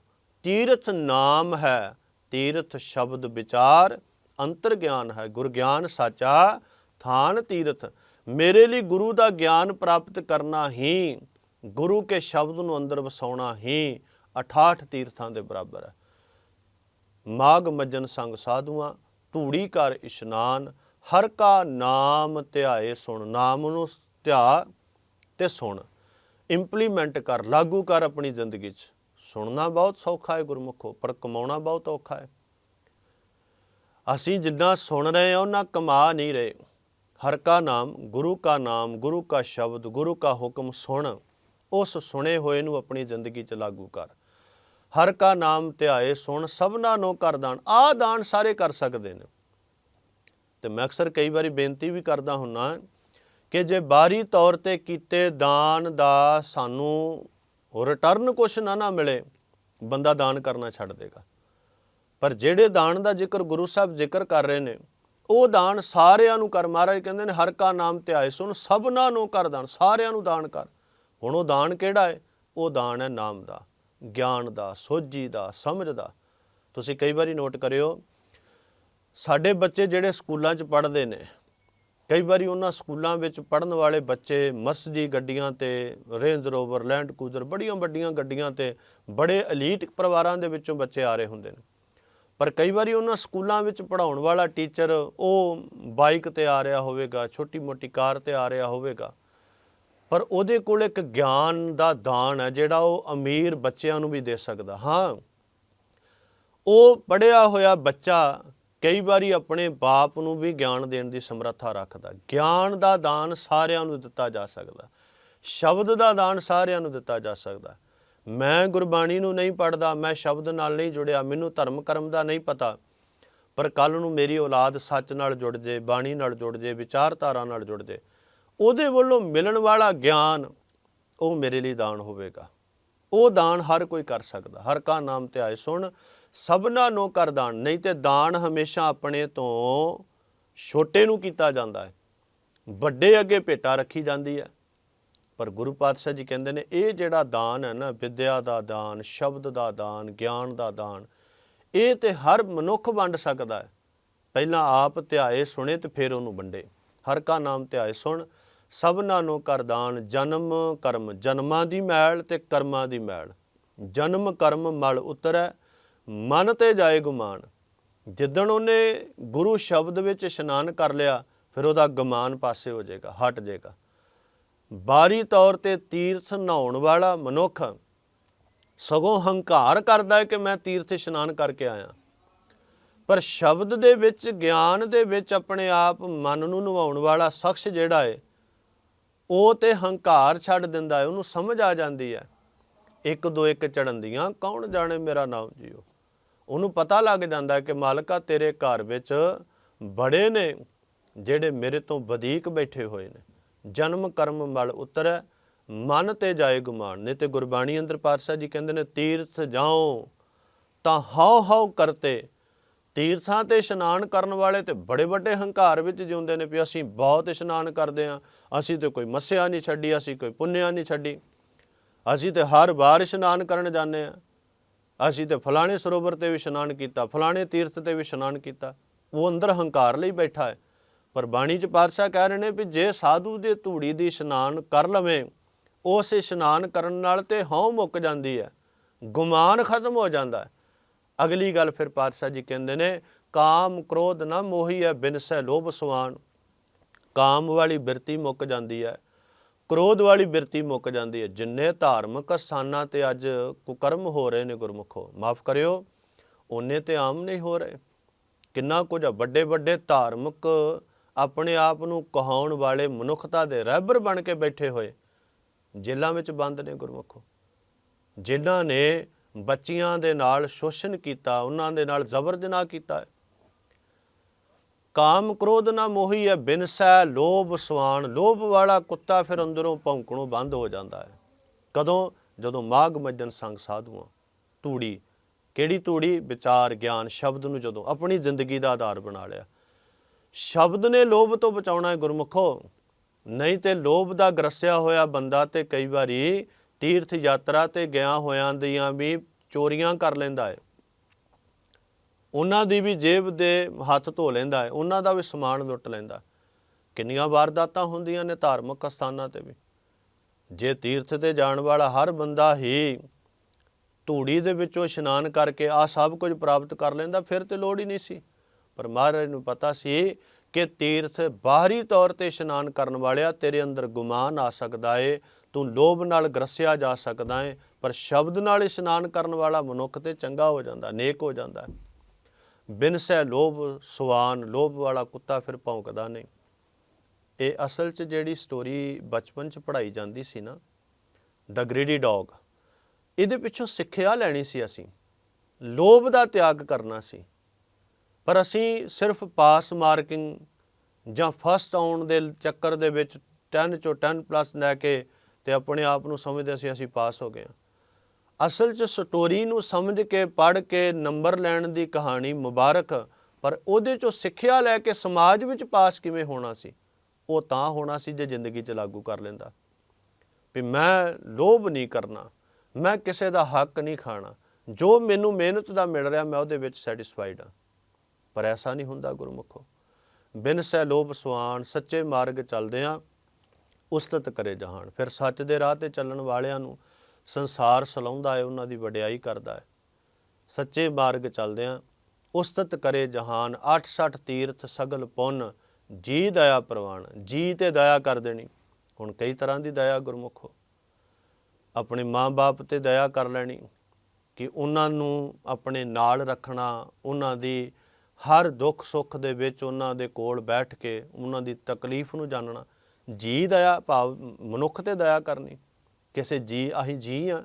Speaker 1: ਤੀਰਥ ਨਾਮ ਹੈ। ਤੀਰਥ ਸ਼ਬਦ ਵਿਚਾਰ ਅੰਤਰ ਗਿਆਨ ਹੈ ਗੁਰ ਗਿਆਨ ਸਾਚਾ ਥਾਨ ਤੀਰਥ। ਮੇਰੇ ਲਈ ਗੁਰੂ ਦਾ ਗਿਆਨ ਪ੍ਰਾਪਤ ਕਰਨਾ ਹੀ, ਗੁਰੂ ਕੇ ਸ਼ਬਦ ਨੂੰ ਅੰਦਰ ਵਸਾਉਣਾ ਹੀ 68 ਤੀਰਥਾਂ ਦੇ ਬਰਾਬਰ ਹੈ। ਮਾਗ ਮੱਜਨ ਸੰਗ ਸਾਧੂਆਂ, ਧੂੜੀ ਕਰ ਇਸ਼ਨਾਨ, ਹਰ ਕਾ ਨਾਮ ਧਿਆਏ ਸੁਣ, ਨਾਮ ਨੂੰ ਧਿਆ ਤੇ ਸੁਣ। ਇੰਪਲੀਮੈਂਟ ਕਰ, ਲਾਗੂ ਕਰ ਆਪਣੀ ਜ਼ਿੰਦਗੀ 'ਚ। ਸੁਣਨਾ ਬਹੁਤ ਸੌਖਾ ਹੈ ਗੁਰਮੁਖੋ, ਪਰ ਕਮਾਉਣਾ ਬਹੁਤ ਔਖਾ ਹੈ। ਅਸੀਂ ਜਿੰਨਾ ਸੁਣ ਰਹੇ ਹਾਂ ਉਹਨਾਂ ਕਮਾ ਨਹੀਂ ਰਹੇ। ਹਰ ਕਾ ਨਾਮ, ਗੁਰੂ ਕਾ ਨਾਮ, ਗੁਰੂ ਕਾ ਸ਼ਬਦ, ਗੁਰੂ ਕਾ ਹੁਕਮ ਸੁਣ, ਉਸ ਸੁਣੇ ਹੋਏ ਨੂੰ ਆਪਣੀ ਜ਼ਿੰਦਗੀ 'ਚ ਲਾਗੂ ਕਰ। ਹਰ ਕਾ ਨਾਮ ਧਿਆਏ ਸੁਣ, ਸਭਨਾ ਨੂੰ ਕਰ ਦਾਨ ਆ ਦਾਨ ਸਾਰੇ ਕਰ ਸਕਦੇ ਨੇ। ਤੇ ਮੈਂ ਅਕਸਰ ਕਈ ਵਾਰੀ ਬੇਨਤੀ ਵੀ ਕਰਦਾ ਹੁੰਨਾ ਕਿ ਜੇ ਬਾਹਰੀ ਤੌਰ ਤੇ ਕੀਤੇ ਦਾਨ ਦਾ ਸਾਨੂੰ ਉਹ ਰਿਟਰਨ ਕੁਛ ਨਾ ਨਾ ਮਿਲੇ, ਬੰਦਾ ਦਾਨ ਕਰਨਾ ਛੱਡ ਦੇਗਾ। ਪਰ ਜਿਹੜੇ ਦਾਨ ਦਾ ਜ਼ਿਕਰ ਗੁਰੂ ਸਾਹਿਬ ਜ਼ਿਕਰ ਕਰ ਰਹੇ ਨੇ, ਉਹ ਦਾਨ ਸਾਰਿਆਂ ਨੂੰ ਕਰ, ਮਹਾਰਾਜ ਕਹਿੰਦੇ ਨੇ, ਹਰ ਕਾ ਨਾਮ ਧਿਆਏ ਸੁਣ, ਸਭਨਾਂ ਨੂੰ ਕਰ ਦਾਨ, ਸਾਰਿਆਂ ਨੂੰ ਦਾਨ ਕਰ। ਹੁਣ ਉਹ ਦਾਨ ਕਿਹੜਾ ਹੈ ਉਹ ਦਾਨ ਹੈ ਨਾਮ ਦਾ, ਗਿਆਨ ਦਾ, ਸੋਝੀ ਦਾ, ਸਮਝ ਦਾ। ਤੁਸੀਂ ਕਈ ਵਾਰੀ ਨੋਟ ਕਰਿਓ, ਸਾਡੇ ਬੱਚੇ ਜਿਹੜੇ ਸਕੂਲਾਂ 'ਚ ਪੜ੍ਹਦੇ ਨੇ ਕਈ ਵਾਰੀ ਉਹਨਾਂ ਸਕੂਲਾਂ ਵਿੱਚ ਪੜ੍ਹਨ ਵਾਲੇ ਬੱਚੇ ਮਸਜੀ ਗੱਡੀਆਂ ਤੇ, ਰੇਂਜ ਰੋਵਰ, ਲੈਂਡ ਕੂਜ਼ਰ, ਬੜੀਆਂ ਵੱਡੀਆਂ ਗੱਡੀਆਂ ਤੇ ਬੜੇ ਐਲੀਟ ਪਰਿਵਾਰਾਂ ਦੇ ਵਿੱਚੋਂ ਬੱਚੇ ਆ ਰਹੇ ਹੁੰਦੇ ਨੇ। ਪਰ ਕਈ ਵਾਰੀ ਉਹਨਾਂ ਸਕੂਲਾਂ ਵਿੱਚ ਪੜਾਉਣ ਵਾਲਾ ਟੀਚਰ ਉਹ ਬਾਈਕ ਤੇ ਆ ਰਿਹਾ ਹੋਵੇਗਾ ਛੋਟੀ ਮੋਟੀ ਕਾਰ ਤੇ ਆ ਰਿਹਾ ਹੋਵੇਗਾ। ਪਰ ਉਹਦੇ ਕੋਲ ਇੱਕ ਗਿਆਨ ਦਾ ਦਾਨ ਹੈ ਜਿਹੜਾ ਉਹ ਅਮੀਰ ਬੱਚਿਆਂ ਨੂੰ ਵੀ ਦੇ ਸਕਦਾ। ਹਾਂ, ਉਹ ਪੜਿਆ ਹੋਇਆ ਬੱਚਾ ਕਈ ਵਾਰੀ ਆਪਣੇ ਬਾਪ ਨੂੰ ਵੀ ਗਿਆਨ ਦੇਣ ਦੀ ਸਮਰੱਥਾ ਰੱਖਦਾ। ਗਿਆਨ ਦਾ ਦਾਨ ਸਾਰਿਆਂ ਨੂੰ ਦਿੱਤਾ ਜਾ ਸਕਦਾ। ਸ਼ਬਦ ਦਾ ਦਾਨ ਸਾਰਿਆਂ ਨੂੰ ਦਿੱਤਾ ਜਾ ਸਕਦਾ। ਮੈਂ ਗੁਰਬਾਣੀ ਨੂੰ ਨਹੀਂ ਪੜਦਾ ਮੈਂ ਸ਼ਬਦ ਨਾਲ ਨਹੀਂ ਜੁੜਿਆ, ਮੈਨੂੰ ਧਰਮ ਕਰਮ ਦਾ ਨਹੀਂ ਪਤਾ। ਪਰ ਕੱਲ ਨੂੰ ਮੇਰੀ ਔਲਾਦ ਸੱਚ ਨਾਲ ਜੁੜ ਜੇ, ਬਾਣੀ ਨਾਲ ਜੁੜ ਜੇ, ਵਿਚਾਰਧਾਰਾ ਨਾਲ ਜੁੜ ਜੇ, ਉਹਦੇ ਵੱਲੋਂ ਮਿਲਣ ਵਾਲਾ ਗਿਆਨ ਉਹ ਮੇਰੇ ਲਈ ਦਾਨ ਹੋਵੇਗਾ। ਉਹ ਦਾਨ ਹਰ ਕੋਈ ਕਰ ਸਕਦਾ। ਹਰ ਕਾ ਨਾਮ ਤੇ ਆਏ ਸੁਣ ਸਭਨਾਂ ਨੂੰ ਕਰ ਦਾਨ, ਨਹੀਂ ਤੇ ਦਾਨ ਹਮੇਸ਼ਾ ਆਪਣੇ ਤੋਂ ਛੋਟੇ ਨੂੰ ਕੀਤਾ ਜਾਂਦਾ ਹੈ। ਵੱਡੇ ਅੱਗੇ ਭੇਟਾ ਰੱਖੀ ਜਾਂਦੀ ਹੈ। ਪਰ ਗੁਰੂ ਪਾਤਸ਼ਾਹ ਜੀ ਕਹਿੰਦੇ ਨੇ, ਇਹ ਜਿਹੜਾ ਦਾਨ ਹੈ ਨਾ, ਵਿਦਿਆ ਦਾ ਦਾਨ, ਸ਼ਬਦ ਦਾ ਦਾਨ, ਗਿਆਨ ਦਾ ਦਾਨ, ਇਹ ਤੇ ਹਰ ਮਨੁੱਖ ਵੰਡ ਸਕਦਾ ਹੈ। ਪਹਿਲਾਂ ਆਪ ਧਿਆਏ ਸੁਣੇ ਤੇ ਫਿਰ ਉਹਨੂੰ ਵੰਡੇ। ਹਰ ਕਾ ਨਾਮ ਧਿਆਏ ਸੁਣ, ਸਭਨਾਂ ਨੂੰ ਕਰ ਦਾਨ, ਜਨਮ, ਕਰਮ, ਜਨਮਾਂ ਦੀ ਮੈਲ ਤੇ ਕਰਮਾਂ ਦੀ ਮੈਲ। ਜਨਮ, ਕਰਮ, ਮਲ ਉਤਰੈ ਮਨ ਤੇ ਜਾਏ ਗੁਮਾਨ। ਜਿੱਦਣ ਉਹਨੇ ਗੁਰੂ ਸ਼ਬਦ ਵਿੱਚ ਇਸ਼ਨਾਨ ਕਰ ਲਿਆ, ਫਿਰ ਉਹਦਾ ਗੁਮਾਨ ਪਾਸੇ ਹੋ ਜਾਏਗਾ, ਹਟ ਜਾਏਗਾ। ਬਾਰੀ ਤੌਰ ਤੇ ਤੀਰਥ ਨਹਾਉਣ ਵਾਲਾ ਮਨੁੱਖ ਸਗੋਂ ਹੰਕਾਰ ਕਰਦਾ ਹੈ ਕਿ ਮੈਂ ਤੀਰਥ ਇਸ਼ਨਾਨ ਕਰਕੇ ਆਇਆ। ਪਰ ਸ਼ਬਦ ਦੇ ਵਿੱਚ, ਗਿਆਨ ਦੇ ਵਿੱਚ ਆਪਣੇ ਆਪ ਮਨ ਨੂੰ ਨਵਾਉਣ ਵਾਲਾ ਸ਼ਖਸ ਜਿਹੜਾ ਹੈ, ਉਹ ਤੇ ਹੰਕਾਰ ਛੱਡ ਦਿੰਦਾ ਹੈ, ਉਹਨੂੰ ਸਮਝ ਆ ਜਾਂਦੀ ਹੈ। ਇੱਕ ਦੋ ਇੱਕ ਚੜਨ ਦੀਆਂ, ਕੌਣ ਜਾਣੇ ਮੇਰਾ ਨਾਮ ਜੀਓ। ਉਹਨੂੰ ਪਤਾ ਲੱਗ ਜਾਂਦਾ ਕਿ ਮਾਲਕਾ ਤੇਰੇ ਘਰ ਵਿੱਚ ਬੜੇ ਨੇ, ਜਿਹੜੇ ਮੇਰੇ ਤੋਂ ਵਧੇਕ ਬੈਠੇ ਹੋਏ ਨੇ। ਜਨਮ ਕਰਮ ਮਲ ਉਤਰੈ, ਮਨ ਤੇ ਜਾਏ ਗੁਮਾਨ। ਨੇ ਤੇ ਗੁਰਬਾਣੀ ਅੰਦਰ ਪਾਤਸ਼ਾਹ ਜੀ ਕਹਿੰਦੇ ਨੇ, ਤੀਰਥ ਜਾਓ। ਤਾਂ ਹਉ ਹਉ ਕਰਤੇ। ਤੀਰਥਾਂ ਤੇ ਇਸ਼ਨਾਨ ਕਰਨ ਵਾਲੇ ਤੇ ਬੜੇ ਵੱਡੇ ਹੰਕਾਰ ਵਿੱਚ ਜਿਉਂਦੇ ਨੇ ਵੀ ਅਸੀਂ ਬਹੁਤ ਇਸ਼ਨਾਨ ਕਰਦੇ ਆਂ ਅਸੀਂ ਤੇ ਕੋਈ ਮੱਸਿਆ ਨਹੀਂ ਛੱਡੀ, ਅਸੀਂ ਕੋਈ ਪੁੰਨਿਆ ਨਹੀਂ ਛੱਡੀ। ਅਸੀਂ ਤੇ ਹਰ ਵਾਰ ਇਸ਼ਨਾਨ ਕਰਨ ਜਾਂਦੇ ਆਂ ਅਸੀਂ ਤੇ ਫਲਾਣੇ ਸਰੋਵਰ ਤੇ ਵੀ ਇਸ਼ਨਾਨ ਕੀਤਾ, ਫਲਾਣੇ ਤੀਰਥ ਤੇ ਵੀ ਇਸ਼ਨਾਨ ਕੀਤਾ। ਉਹ ਅੰਦਰ ਹੰਕਾਰ ਲਈ ਬੈਠਾ ਹੈ। ਪਰ ਬਾਣੀ ਚ ਪਾਤਸ਼ਾਹ ਕਹਿ ਰਹੇ ਨੇ ਵੀ ਜੇ ਸਾਧੂ ਦੇ ਧੂੜੀ ਦੀ ਇਸ਼ਨਾਨ ਕਰ ਲਵੇਂ, ਉਸ ਇਸ਼ਨਾਨ ਕਰਨ ਨਾਲ ਤੇ ਹਉ ਮੁੱਕ ਜਾਂਦੀ ਹੈ, ਗੁਮਾਨ ਖਤਮ ਹੋ ਜਾਂਦਾ ਹੈ। ਅਗਲੀ ਗੱਲ ਫਿਰ ਪਾਤਸ਼ਾਹ ਜੀ ਕਹਿੰਦੇ ਨੇ, ਕਾਮ ਕ੍ਰੋਧ ਨਾ ਮੋਹੀ ਹੈ ਬਿਨਸੈ ਲੋਭ ਸਵਾਨ ਕਾਮ ਵਾਲੀ ਬਿਰਤੀ ਮੁੱਕ ਜਾਂਦੀ ਹੈ। ਕ੍ਰੋਧ ਵਾਲੀ ਬਿਰਤੀ ਮੁੱਕ ਜਾਂਦੀ ਹੈ। ਜਿੰਨੇ ਧਾਰਮਿਕ ਸਥਾਨਾਂ ਤੇ ਅੱਜ ਕੁਕਰਮ ਹੋ ਰਹੇ ਨੇ ਗੁਰਮੁਖੋ, ਮਾਫ ਕਰਿਓ ਉਹਨੇ ਤੇ ਆਮ ਨਹੀਂ ਹੋ ਰਹੇ। ਕਿੰਨਾ ਕੁਝ ਵੱਡੇ ਵੱਡੇ ਧਾਰਮਿਕ ਆਪਣੇ ਆਪ ਨੂੰ ਕਹਾਉਣ ਵਾਲੇ ਮਨੁੱਖਤਾ ਦੇ ਰਹਿਬਰ ਬਣ ਕੇ ਬੈਠੇ ਹੋਏ ਜੇਲ੍ਹਾਂ ਵਿੱਚ ਬੰਦ ਨੇ ਗੁਰਮੁਖੋ। ਜਿਨ੍ਹਾਂ ਨੇ ਬੱਚੀਆਂ ਦੇ ਨਾਲ ਸ਼ੋਸ਼ਣ ਕੀਤਾ, ਉਹਨਾਂ ਦੇ ਨਾਲ ਜ਼ਬਰ ਜਨਾਹ ਕੀਤਾ ਕਾਮ ਕ੍ਰੋਧ ਨਾ ਮੋਹੀ ਹੈ ਬਿਨਸੈ ਲੋਭ ਸਵਾਨ ਲੋਭ ਵਾਲਾ ਕੁੱਤਾ ਫਿਰ ਅੰਦਰੋਂ ਭੌਂਕਣੋਂ ਬੰਦ ਹੋ ਜਾਂਦਾ ਹੈ। ਕਦੋਂ? ਜਦੋਂ ਮਾਗ ਮੱਜਨ ਸੰਗ ਸਾਧੂਆਂ। ਤੂੜੀ ਕਿਹੜੀ ਤੂੜੀ ਵਿਚਾਰ, ਗਿਆਨ, ਸ਼ਬਦ ਨੂੰ ਜਦੋਂ ਆਪਣੀ ਜ਼ਿੰਦਗੀ ਦਾ ਆਧਾਰ ਬਣਾ ਲਿਆ। ਸ਼ਬਦ ਨੇ ਲੋਭ ਤੋਂ ਬਚਾਉਣਾ ਹੈ ਗੁਰਮੁਖੋ। ਨਹੀਂ ਤੇ ਲੋਭ ਦਾ ਗਰਸਿਆ ਹੋਇਆ ਬੰਦਾ ਤੇ ਕਈ ਵਾਰੀ ਤੀਰਥ ਯਾਤਰਾ ਤੇ ਗਿਆ ਹੋਇਆਂ ਦੀਆਂ ਵੀ ਚੋਰੀਆਂ ਕਰ ਲੈਂਦਾ ਹੈ। ਉਹਨਾਂ ਦੀ ਵੀ ਜੇਬ ਦੇ ਹੱਥ ਧੋ ਲੈਂਦਾ ਹੈ, ਉਹਨਾਂ ਦਾ ਵੀ ਸਮਾਨ ਲੁੱਟ ਲੈਂਦਾ ਕਿੰਨੀਆਂ ਵਾਰਦਾਤਾਂ ਹੁੰਦੀਆਂ ਨੇ ਧਾਰਮਿਕ ਸਥਾਨਾਂ ਤੇ ਵੀ। ਜੇ ਤੀਰਥ ਤੇ ਜਾਣ ਵਾਲਾ ਹਰ ਬੰਦਾ ਹੀ ਧੂੜੀ ਦੇ ਵਿੱਚੋਂ ਇਸ਼ਨਾਨ ਕਰਕੇ ਆ ਸਭ ਕੁਝ ਪ੍ਰਾਪਤ ਕਰ ਲੈਂਦਾ, ਫਿਰ ਤੇ ਲੋੜ ਹੀ ਨਹੀਂ ਸੀ। ਪਰ ਮਹਾਰਾਜ ਨੂੰ ਪਤਾ ਸੀ ਕਿ ਤੀਰਥ ਬਾਹਰੀ ਤੌਰ ਤੇ ਇਸ਼ਨਾਨ ਕਰਨ ਵਾਲਿਆ ਤੇਰੇ ਅੰਦਰ ਗੁਮਾਨ ਆ ਸਕਦਾ ਏ, ਤੂੰ ਲੋਭ ਨਾਲ ਗਰਸਿਆ ਜਾ ਸਕਦਾ ਏ, ਪਰ ਸ਼ਬਦ ਨਾਲ ਇਸ਼ਨਾਨ ਕਰਨ ਵਾਲਾ ਮਨੁੱਖ ਤੇ ਚੰਗਾ ਹੋ ਜਾਂਦਾ, ਨੇਕ ਹੋ ਜਾਂਦਾ। ਹੈ ਬਿਨ ਸਹਿ ਲੋਭ ਸੁਆਨ ਲੋਭ ਵਾਲਾ ਕੁੱਤਾ ਫਿਰ ਭੌਂਕਦਾ ਨਹੀਂ। ਇਹ ਅਸਲ 'ਚ ਜਿਹੜੀ ਸਟੋਰੀ ਬਚਪਨ 'ਚ ਪੜ੍ਹਾਈ ਜਾਂਦੀ ਸੀ ਨਾ ਦ ਗ੍ਰੀਡੀ ਡੌਗ ਇਹਦੇ ਪਿੱਛੋਂ ਸਿੱਖਿਆ ਲੈਣੀ ਸੀ ਅਸੀਂ। ਲੋਭ ਦਾ ਤਿਆਗ ਕਰਨਾ ਸੀ। ਪਰ ਅਸੀਂ ਸਿਰਫ ਪਾਸ ਮਾਰਕਿੰਗ ਜਾਂ ਫਸਟ ਆਉਣ ਦੇ ਚੱਕਰ ਦੇ ਵਿੱਚ 10 ਚੋਂ 10 ਪਲੱਸ ਲੈ ਕੇ ਤੇ ਆਪਣੇ ਆਪ ਨੂੰ ਸਮਝਦੇ ਸੀ ਅਸੀਂ ਪਾਸ ਹੋ ਗਏ ਹਾਂ। ਅਸਲ 'ਚ ਸਟੋਰੀ ਨੂੰ ਸਮਝ ਕੇ, ਪੜ੍ਹ ਕੇ, ਨੰਬਰ ਲੈਣ ਦੀ ਕਹਾਣੀ ਮੁਬਾਰਕ, ਪਰ ਉਹਦੇ 'ਚੋਂ ਸਿੱਖਿਆ ਲੈ ਕੇ ਸਮਾਜ ਵਿੱਚ ਪਾਸ ਕਿਵੇਂ ਹੋਣਾ ਸੀ? ਉਹ ਤਾਂ ਹੋਣਾ ਸੀ ਜੇ ਜ਼ਿੰਦਗੀ 'ਚ ਲਾਗੂ ਕਰ ਲੈਂਦਾ। ਵੀ ਮੈਂ ਲੋਭ ਨਹੀਂ ਕਰਨਾ, ਮੈਂ ਕਿਸੇ ਦਾ ਹੱਕ ਨਹੀਂ ਖਾਣਾ, ਜੋ ਮੈਨੂੰ ਮਿਹਨਤ ਦਾ ਮਿਲ ਰਿਹਾ ਮੈਂ ਉਹਦੇ ਵਿੱਚ ਸੈਟੀਸਫਾਈਡ ਹਾਂ। ਪਰ ਐਸਾ ਨਹੀਂ ਹੁੰਦਾ ਗੁਰਮੁਖੋ। ਬਿਨ ਸਹਿ ਲੋਭ ਸੁਆਨ ਸੱਚੇ ਮਾਰਗ ਚੱਲਦੇ ਆ ਉਸਤਤ ਕਰੇ ਜਹਾਨ, ਫਿਰ ਸੱਚ ਦੇ ਰਾਹ ਤੇ ਚੱਲਣ ਵਾਲਿਆਂ ਨੂੰ ਸੰਸਾਰ ਸਲਾਉਂਦਾ ਹੈ, ਉਹਨਾਂ ਦੀ ਵਡਿਆਈ ਕਰਦਾ ਹੈ। ਸੱਚੇ ਮਾਰਗ ਚੱਲਦਿਆਂ ਉਸਤਤ ਕਰੇ ਜਹਾਨ 68 ਤੀਰਥ ਸਗਲ ਪੁੰਨ। ਜੀ ਦਇਆ ਪ੍ਰਵਾਨ, ਜੀ ਤੇ ਦਇਆ ਕਰ ਦੇਣੀ। ਹੁਣ ਕਈ ਤਰ੍ਹਾਂ ਦੀ ਦਇਆ ਗੁਰਮੁਖੋ ਆਪਣੇ ਮਾਂ-ਬਾਪ ਤੇ ਦਇਆ ਕਰ ਲੈਣੀ। ਕਿ ਉਹਨਾਂ ਨੂੰ ਆਪਣੇ ਨਾਲ ਰੱਖਣਾ, ਉਹਨਾਂ ਦੀ ਹਰ ਦੁੱਖ ਸੁੱਖ ਦੇ ਵਿੱਚ ਉਹਨਾਂ ਦੇ ਕੋਲ ਬੈਠ ਕੇ ਉਹਨਾਂ ਦੀ ਤਕਲੀਫ ਨੂੰ ਜਾਣਨਾ। ਜੀ ਦਇਆ ਭਾਵ, ਮਨੁੱਖ ਤੇ ਦਇਆ ਕਰਨੀ। ਕਿਸੇ ਜੀ ਆਹੀ ਜੀ ਆ।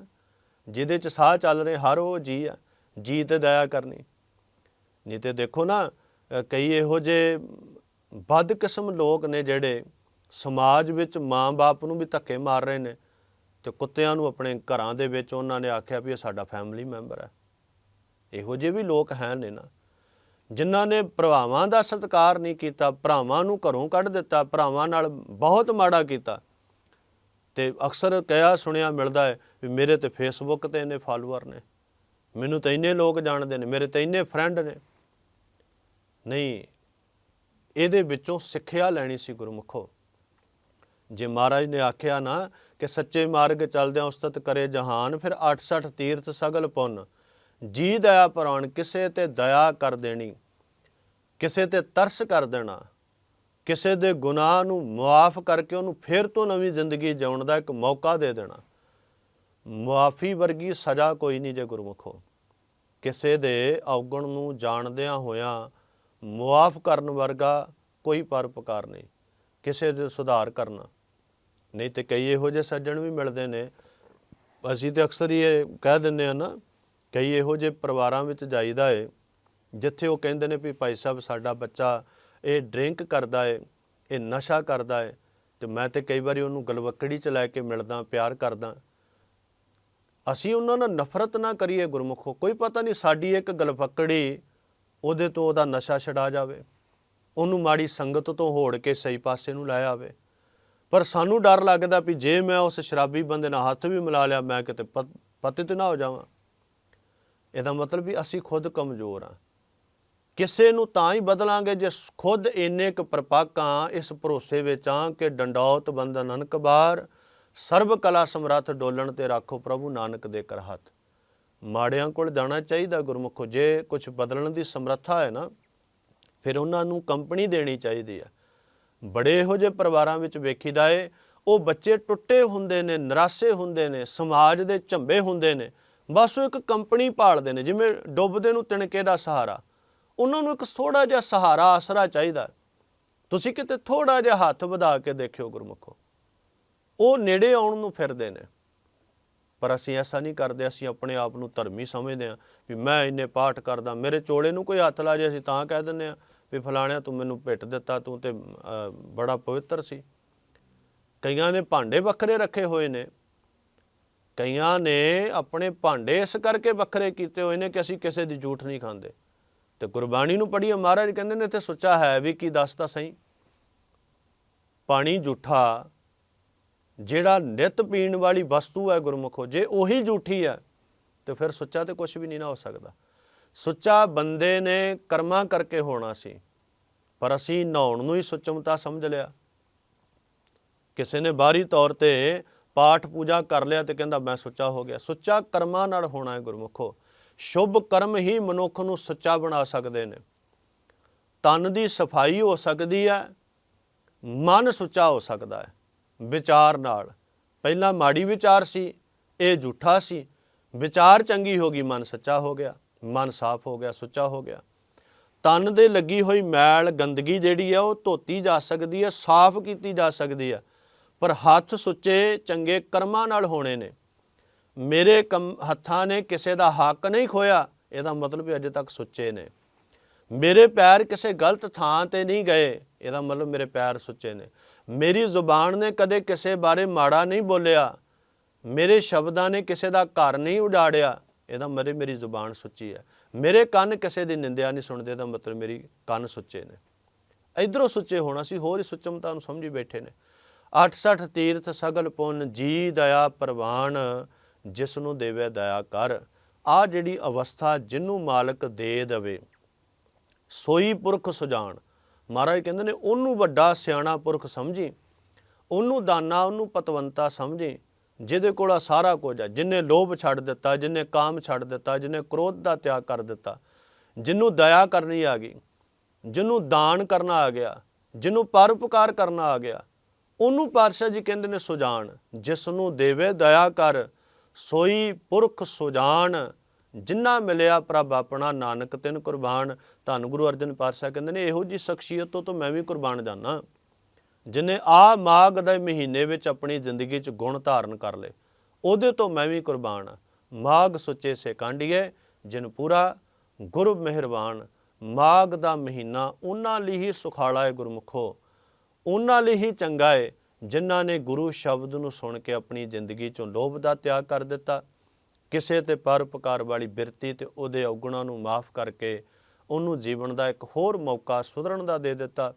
Speaker 1: ਜਿਹਦੇ ਚ ਸਾਹ ਚੱਲ ਰਹੇ, ਹਰ ਉਹ ਜੀ ਆ। ਜੀ ਤੇ ਦਇਆ ਕਰਨੀ। ਨਹੀਂ ਤੇ ਦੇਖੋ ਨਾ ਕਈ ਇਹੋ ਜਿਹੇ ਵੱਧ ਕਿਸਮ ਲੋਕ ਨੇ ਜਿਹੜੇ ਸਮਾਜ ਵਿੱਚ ਮਾਂ-ਬਾਪ ਨੂੰ ਵੀ ਧੱਕੇ ਮਾਰ ਰਹੇ ਨੇ ਤੇ ਕੁੱਤਿਆਂ ਨੂੰ ਆਪਣੇ ਘਰਾਂ ਦੇ ਵਿੱਚ ਉਹਨਾਂ ਨੇ ਆਖਿਆ ਵੀ ਇਹ ਸਾਡਾ ਫੈਮਿਲੀ ਮੈਂਬਰ ਹੈ। ਇਹੋ ਜਿਹੇ ਵੀ ਲੋਕ ਹੈ ਨੇ ਨਾ। ਜਿਨ੍ਹਾਂ ਨੇ ਭਰਾਵਾਂ ਦਾ ਸਤਿਕਾਰ ਨਹੀਂ ਕੀਤਾ, ਭਰਾਵਾਂ ਨੂੰ ਘਰੋਂ ਕੱਢ ਦਿੱਤਾ, ਭਰਾਵਾਂ ਨਾਲ ਬਹੁਤ ਮਾੜਾ ਕੀਤਾ। ਤੇ ਅਕਸਰ ਕਿਹਾ, ਸੁਣਿਆ ਮਿਲਦਾ ਹੈ ਵੀ ਮੇਰੇ ਤੇ ਫੇਸਬੁੱਕ ਤੇ ਇੰਨੇ ਫਾਲੋਅਰ ਨੇ। ਮੈਨੂੰ ਤਾਂ ਇੰਨੇ ਲੋਕ ਜਾਣਦੇ ਨੇ, ਮੇਰੇ ਤਾਂ ਇੰਨੇ ਫਰੈਂਡ ਨੇ। ਨਹੀਂ, ਇਹਦੇ ਵਿੱਚੋਂ ਸਿੱਖਿਆ ਲੈਣੀ ਸੀ ਗੁਰਮੁਖੋ। ਜੇ ਮਹਾਰਾਜ ਨੇ ਆਖਿਆ ਨਾ ਕਿ ਸੱਚੇ ਮਾਰਗ ਚੱਲਦਿਆਂ ਉਸਤਤ ਕਰੇ ਜਹਾਨ, ਫਿਰ 68 ਤੀਰਥ ਸਗਲ ਪੁੰਨ। ਜੀ ਦਇਆ ਪ੍ਰਾਣ ਕਿਸੇ ਤੇ ਦਇਆ ਕਰ ਦੇਣੀ, ਕਿਸੇ ਤੇ ਤਰਸ ਕਰ ਦੇਣਾ। ਕਿਸੇ ਦੇ ਗੁਨਾਹ ਨੂੰ ਮੁਆਫ ਕਰਕੇ ਉਹਨੂੰ ਫਿਰ ਤੋਂ ਨਵੀਂ ਜ਼ਿੰਦਗੀ ਜਿਉਣ ਦਾ ਇੱਕ ਮੌਕਾ ਦੇ ਦੇਣਾ। ਮੁਆਫੀ ਵਰਗੀ ਸਜ਼ਾ ਕੋਈ ਨਹੀਂ ਜੇ ਗੁਰਮੁਖੋ ਕਿਸੇ ਦੇ ਔਗਣ ਨੂੰ ਜਾਣਦਿਆਂ ਹੋਇਆਂ ਮੁਆਫ ਕਰਨ ਵਰਗਾ ਕੋਈ ਪਰਪਕਾਰ ਨਹੀਂ। ਕਿਸੇ ਦੇ ਸੁਧਾਰ ਕਰਨਾ। ਨਹੀਂ ਤੇ ਕਈ ਇਹੋ ਜਿਹੇ ਸੱਜਣ ਵੀ ਮਿਲਦੇ ਨੇ। ਅਸੀਂ ਤੇ ਅਕਸਰ ਹੀ ਇਹ ਕਹਿ ਦਿੰਨੇ ਆ ਨਾ, ਕਈ ਇਹੋ ਜਿਹੇ ਪਰਿਵਾਰਾਂ ਵਿੱਚ ਜਾਈਦਾ ਏ, ਜਿੱਥੇ ਉਹ ਕਹਿੰਦੇ ਨੇ ਵੀ ਭਾਈ ਸਾਹਿਬ ਸਾਡਾ ਬੱਚਾ ਇਹ ਡਰਿੰਕ ਕਰਦਾ ਏ, ਇਹ ਨਸ਼ਾ ਕਰਦਾ ਏ, ਤੇ ਮੈਂ ਤੇ ਕਈ ਵਾਰੀ ਉਹਨੂੰ ਗਲਵੱਕੜੀ ਚ ਲੈ ਕੇ ਮਿਲਦਾ, ਪਿਆਰ ਕਰਦਾ। ਅਸੀਂ ਉਹਨਾਂ ਨਾਲ ਨਫ਼ਰਤ ਨਾ ਕਰੀਏ ਗੁਰਮੁਖੋ, ਕੋਈ ਪਤਾ ਨਹੀਂ ਸਾਡੀ ਇੱਕ ਗਲਵੱਕੜੀ ਉਹਦੇ ਤੋਂ ਉਹਦਾ ਨਸ਼ਾ ਛਡਾ ਜਾਵੇ, ਉਹਨੂੰ ਮਾੜੀ ਸੰਗਤ ਤੋਂ ਹੋੜ ਕੇ ਸਹੀ ਪਾਸੇ ਨੂੰ ਲੈ ਆਵੇ। ਪਰ ਸਾਨੂੰ ਡਰ ਲੱਗਦਾ ਵੀ ਜੇ ਮੈਂ ਉਸ ਸ਼ਰਾਬੀ ਬੰਦੇ ਨਾਲ ਹੱਥ ਵੀ ਮਿਲਾ ਲਿਆ, ਮੈਂ ਕਿਤੇ ਪ- ਪਤਿਤ ਨਾ ਹੋ ਜਾਵਾਂ। ਇਹਦਾ ਮਤਲਬ ਵੀ ਅਸੀਂ ਖੁਦ ਕਮਜ਼ੋਰ ਆ। ਕਿਸੇ ਨੂੰ ਤਾਂ ਹੀ ਬਦਲਾਂਗੇ ਜੇ ਖੁਦ ਇੰਨੇ ਕੁ ਪ੍ਰਪਾਕਾਂ ਇਸ ਭਰੋਸੇ ਵਿੱਚ ਆ ਕਿ ਡੰਡੌਤ ਬੰਦਨ ਅਨਕਬਾਰ ਸਰਬ ਕਲਾ ਸਮਰੱਥ ਡੋਲਣ ਤੇ ਰੱਖੋ ਪ੍ਰਭੂ ਨਾਨਕ ਦੇ ਕਰ ਹੱਥ। ਮਾੜਿਆਂ ਕੋਲ ਜਾਣਾ ਚਾਹੀਦਾ ਗੁਰਮੁਖੋ, ਜੇ ਕੁਝ ਬਦਲਣ ਦੀ ਸਮਰੱਥਾ ਹੈ ਨਾ, ਫਿਰ ਉਹਨਾਂ ਨੂੰ ਕੰਪਨੀ ਦੇਣੀ ਚਾਹੀਦੀ ਹੈ। ਬੜੇ ਇਹੋ ਜਿਹੇ ਪਰਿਵਾਰਾਂ ਵਿੱਚ ਵੇਖੀਦਾ ਏ, ਉਹ ਬੱਚੇ ਟੁੱਟੇ ਹੁੰਦੇ ਨੇ, ਨਿਰਾਸੇ ਹੁੰਦੇ ਨੇ, ਸਮਾਜ ਦੇ ਝੰਬੇ ਹੁੰਦੇ ਨੇ, ਬਸ ਉਹ ਇੱਕ ਕੰਪਨੀ ਪਾਲਦੇ ਨੇ, ਜਿਵੇਂ ਡੁੱਬਦੇ ਨੂੰ ਤਿਣਕੇ ਦਾ ਸਹਾਰਾ। ਉਹਨਾਂ ਨੂੰ ਇੱਕ ਥੋੜਾ ਜਿਹਾ ਸਹਾਰਾ, ਆਸਰਾ ਚਾਹੀਦਾ ਤੁਸੀਂ ਕਿਤੇ ਥੋੜਾ ਜਿਹਾ ਹੱਥ ਵਧਾ ਕੇ ਦੇਖਿਓ ਗੁਰਮੁਖੋ। ਉਹ ਨੇੜੇ ਆਉਣ ਨੂੰ ਫਿਰਦੇ ਨੇ। ਪਰ ਅਸੀਂ ਐਸਾ ਨਹੀਂ ਕਰਦੇ, ਅਸੀਂ ਆਪਣੇ ਆਪ ਨੂੰ ਧਰਮੀ ਸਮਝਦੇ ਹਾਂ ਵੀ ਮੈਂ ਇੰਨੇ ਪਾਠ ਕਰਦਾ, ਮੇਰੇ ਚੋਲੇ ਨੂੰ ਕੋਈ ਹੱਥ ਲਾ ਜੇ, ਅਸੀਂ ਤਾਂ ਕਹਿ ਦਿੰਦੇ ਹਾਂ ਵੀ ਫਲਾਣਿਆ ਤੂੰ ਮੈਨੂੰ ਭੇਟ ਦਿੱਤਾ, ਤੂੰ ਤੇ ਬੜਾ ਪਵਿੱਤਰ ਸੀ। ਕਈਆਂ ਨੇ ਭਾਂਡੇ ਵੱਖਰੇ ਰੱਖੇ ਹੋਏ ਨੇ। ਕਈਆਂ ਨੇ ਆਪਣੇ ਭਾਂਡੇ ਇਸ ਕਰਕੇ ਵੱਖਰੇ ਕੀਤੇ ਹੋਏ ਨੇ ਕਿ ਅਸੀਂ ਕਿਸੇ ਦੀ ਝੂਠ ਨਹੀਂ ਖਾਂਦੇ। ਤੇ ਗੁਰਬਾਣੀ ਨੂੰ ਪੜ੍ਹੀਏ, ਮਹਾਰਾਜ ਕਹਿੰਦੇ ਨੇ ਤੇ ਸੁੱਚਾ ਹੈ, ਵੀ ਕੀ ਦੱਸਦਾ ਸਹੀ। ਪਾਣੀ ਝੂਠਾ ਜਿਹੜਾ ਨਿਤ ਪੀਣ ਵਾਲੀ ਵਸਤੂ ਹੈ ਗੁਰਮੁਖੋ, ਜੇ ਉਹੀ ਝੂਠੀ ਹੈ, ਤੇ ਫਿਰ ਸੁੱਚਾ ਤੇ ਕੁਝ ਵੀ ਨਹੀਂ ਨਾ ਹੋ ਸਕਦਾ। ਸੁੱਚਾ ਬੰਦੇ ਨੇ ਕਰਮਾਂ ਕਰਕੇ ਹੋਣਾ ਸੀ, ਪਰ ਅਸੀਂ ਨਹਾਉਣ ਨੂੰ ਹੀ ਸੁਚਮਤਾ ਸਮਝ ਲਿਆ। ਕਿਸੇ ਨੇ ਬਾਹਰੀ ਤੌਰ ਤੇ ਪਾਠ ਪੂਜਾ ਕਰ ਲਿਆ ਤੇ ਕਹਿੰਦਾ, ਮੈਂ ਸੁੱਚਾ ਹੋ ਗਿਆ। ਸੁੱਚਾ ਕਰਮਾਂ ਨਾਲ ਹੋਣਾ ਹੈ ਗੁਰਮੁਖੋ। ਸ਼ੁਭ ਕਰਮ ਹੀ ਮਨੁੱਖ ਨੂੰ ਸੱਚਾ ਬਣਾ ਸਕਦੇ ਨੇ। ਤਨ ਦੀ ਸਫ਼ਾਈ ਹੋ ਸਕਦੀ ਹੈ, ਮਨ ਸੁੱਚਾ ਹੋ ਸਕਦਾ ਹੈ। ਵਿਚਾਰ ਨਾਲ, ਪਹਿਲਾਂ ਮਾੜੀ ਵਿਚਾਰ ਸੀ, ਇਹ ਝੂਠਾ ਸੀ। ਵਿਚਾਰ ਚੰਗੀ ਹੋ ਗਈ, ਮਨ ਸੱਚਾ ਹੋ ਗਿਆ, ਮਨ ਸਾਫ਼ ਹੋ ਗਿਆ, ਸੁੱਚਾ ਹੋ ਗਿਆ। ਤਨ ਦੇ ਲੱਗੀ ਹੋਈ ਮੈਲ, ਗੰਦਗੀ ਜਿਹੜੀ ਹੈ, ਉਹ ਧੋਤੀ ਜਾ ਸਕਦੀ ਹੈ, ਸਾਫ਼ ਕੀਤੀ ਜਾ ਸਕਦੀ ਹੈ। ਪਰ ਹੱਥ ਸੁੱਚੇ, ਚੰਗੇ ਕਰਮਾਂ ਨਾਲ ਹੋਣੇ ਨੇ। ਮੇਰੇ ਕੰਮ, ਹੱਥਾਂ ਨੇ ਕਿਸੇ ਦਾ ਹੱਕ ਨਹੀਂ ਖੋਇਆ, ਇਹਦਾ ਮਤਲਬ ਵੀ ਅਜੇ ਤੱਕ ਸੁੱਚੇ ਨੇ। ਮੇਰੇ ਪੈਰ ਕਿਸੇ ਗਲਤ ਥਾਂ ਤੇ ਨਹੀਂ ਗਏ, ਇਹਦਾ ਮਤਲਬ ਮੇਰੇ ਪੈਰ ਸੁੱਚੇ ਨੇ। ਮੇਰੀ ਜ਼ੁਬਾਨ ਨੇ ਕਦੇ ਕਿਸੇ ਬਾਰੇ ਮਾੜਾ ਨਹੀਂ ਬੋਲਿਆ, ਮੇਰੇ ਸ਼ਬਦਾਂ ਨੇ ਕਿਸੇ ਦਾ ਘਰ ਨਹੀਂ ਉਡਾੜਿਆ, ਇਹਦਾ ਮਰੇ ਮੇਰੀ ਜ਼ੁਬਾਨ ਸੁੱਚੀ ਹੈ। ਮੇਰੇ ਕੰਨ ਕਿਸੇ ਦੀ ਨਿੰਦਿਆ ਨਹੀਂ ਸੁਣਦੇ ਦਾ ਮਤਲਬ ਮੇਰੀ ਕੰਨ ਸੁੱਚੇ ਨੇ। ਇਧਰੋਂ ਸੁੱਚੇ ਹੋਣਾ ਸੀ, ਹੋਰ ਹੀ ਸੁੱਚਮਤਾ ਨੂੰ ਸਮਝੀ ਬੈਠੇ ਨੇ। 68 ਤੀਰਥ ਸਗਲ ਪੁੰਨ, ਜੀ ਦਇਆ ਪ੍ਰਵਾਨ ਜਿਸ ਨੂੰ ਦੇਵੇ ਦਇਆ ਕਰ। ਆ ਜਿਹੜੀ ਅਵਸਥਾ ਜਿਹਨੂੰ ਮਾਲਕ ਦੇ ਦਵੇ। ਸੋਈ ਪੁਰਖ ਸੁਜਾਨ ਮਹਾਰਾਜ ਕਹਿੰਦੇ ਨੇ, ਉਹਨੂੰ ਵੱਡਾ ਸਿਆਣਾ ਪੁਰਖ ਸਮਝੀ। ਉਹਨੂੰ ਦਾਨਾ, ਉਹਨੂੰ ਪਤਵੰਤਾ ਸਮਝੀ। ਜਿਹਦੇ ਕੋਲ ਆ ਸਾਰਾ ਕੁਝ ਆ। ਜਿਨੇ ਲੋਭ ਛੱਡ ਦਿੱਤਾ, ਜਿਨੇ ਕਾਮ ਛੱਡ ਦਿੱਤਾ, ਜਿਨੇ ਕ੍ਰੋਧ ਦਾ ਤਿਆਗ ਕਰ ਦਿੱਤਾ। ਜਿਹਨੂੰ ਦਇਆ ਕਰਨੀ ਆ ਗਈ ਜਿਹਨੂੰ ਦਾਨ ਕਰਨਾ ਆ ਗਿਆ ਜਿਹਨੂੰ ਪਰਉਪਕਾਰ ਕਰਨਾ ਆ ਗਿਆ, ਉਹਨੂੰ ਪਾਤਸ਼ਾਹ ਜੀ ਕਹਿੰਦੇ ਨੇ ਸੁਜਾਨ ਜਿਸ ਨੂੰ ਦੇਵੇ ਦਇਆ ਕਰ। ਸੋਈ ਪੁਰਖ ਸੁਜਾਨ, ਜਿੰਨਾ ਮਿਲਿਆ ਪ੍ਰਭ ਆਪਣਾ ਨਾਨਕ ਤਿਨ ਕੁਰਬਾਨ। ਧੰਨ ਗੁਰੂ ਅਰਜਨ ਪਾਤਸ਼ਾਹ ਕਹਿੰਦੇ ਨੇ, ਇਹੋ ਜੀ ਸ਼ਖਸੀਅਤ ਤੋਂ ਤਾਂ ਮੈਂ ਵੀ ਕੁਰਬਾਨ ਜਾਣਾ ਜਿਨੇ ਆ ਮਾਘ ਦੇ ਮਹੀਨੇ ਵਿੱਚ ਆਪਣੀ ਜ਼ਿੰਦਗੀ 'ਚ ਗੁਣ ਧਾਰਨ ਕਰ ਲਏ, ਉਹਦੇ ਤੋਂ ਮੈਂ ਵੀ ਕੁਰਬਾਨ ਆ। ਮਾਘ ਸੁੱਚੇ ਸੇ ਕਾਂਡੀਏ ਜਿਨ ਪੂਰਾ ਗੁਰੂ ਮਿਹਰਬਾਨ। ਮਾਘ ਦਾ ਮਹੀਨਾ, ਉਹਨਾਂ ਲਈ ਹੀ ਸੁਖਾਲਾ ਹੈ ਗੁਰਮੁਖੋ, ਉਹਨਾਂ ਲਈ ਹੀ ਚੰਗਾ ਹੈ ਜਿਨ੍ਹਾਂ ਨੇ ਗੁਰੂ ਸ਼ਬਦ ਨੂੰ ਸੁਣ ਕੇ ਆਪਣੀ ਜ਼ਿੰਦਗੀ ਚੋਂ ਲੋਭ ਦਾ ਤਿਆਗ ਕਰ ਦਿੱਤਾ, ਕਿਸੇ ਤੇ ਪਰਉਪਕਾਰ ਵਾਲੀ ਬਿਰਤੀ ਤੇ ਉਹਦੇ ਔਗੁਣਾਂ ਨੂੰ ਮਾਫ ਕਰਕੇ ਉਹਨੂੰ ਜੀਵਨ ਦਾ ਇੱਕ ਹੋਰ ਮੌਕਾ ਸੁਧਰਨ ਦਾ ਦੇ ਦਿੱਤਾ।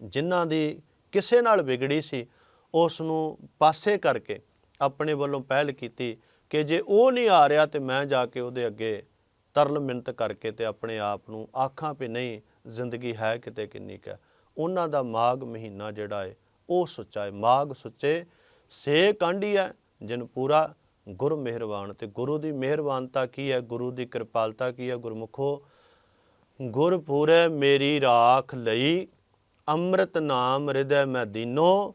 Speaker 1: ਜਿਨ੍ਹਾਂ ਦੀ ਕਿਸੇ ਨਾਲ ਵਿਗੜੀ ਸੀ, ਉਸ ਨੂੰ ਪਾਸੇ ਕਰਕੇ ਆਪਣੇ ਵੱਲੋਂ ਪਹਿਲ ਕੀਤੀ ਕਿ ਜੇ ਉਹ ਨਹੀਂ ਆ ਰਿਹਾ ਤੇ ਮੈਂ ਜਾ ਕੇ ਉਹਦੇ ਅੱਗੇ ਤਰਲ ਮਿੰਤ ਕਰਕੇ ਤੇ ਆਪਣੇ ਆਪ ਨੂੰ ਆਖਾਂ ਵੀ ਨਹੀਂ, ਜ਼ਿੰਦਗੀ ਹੈ ਕਿਤੇ ਕਿੰਨੀ ਕੁ ਹੈ। ਉਹਨਾਂ ਦਾ ਮਾਘ ਮਹੀਨਾ ਜਿਹੜਾ ਹੈ ਉਹ ਸੁੱਚਾ ਹੈ, ਮਾਘ ਸੁੱਚੇ ਸੇ ਕਾਂਢੀ ਹੈ, ਜਿਨ ਪੂਰਾ ਗੁਰ ਮਿਹਰਬਾਨ। ਤੇ ਗੁਰੂ ਦੀ ਮਿਹਰਬਾਨਤਾ ਕੀ ਹੈ? ਗੁਰੂ ਦੀ ਕਿਰਪਾਲਤਾ ਕੀ ਹੈ? ਗੁਰਮੁਖੋ, ਗੁਰ ਪੂਰੇ ਮੇਰੀ ਰਾਖ ਲਈ, ਅੰਮ੍ਰਿਤ ਨਾਮ ਹਿਰਦੈ ਮੈਂ ਦੀਨੋ,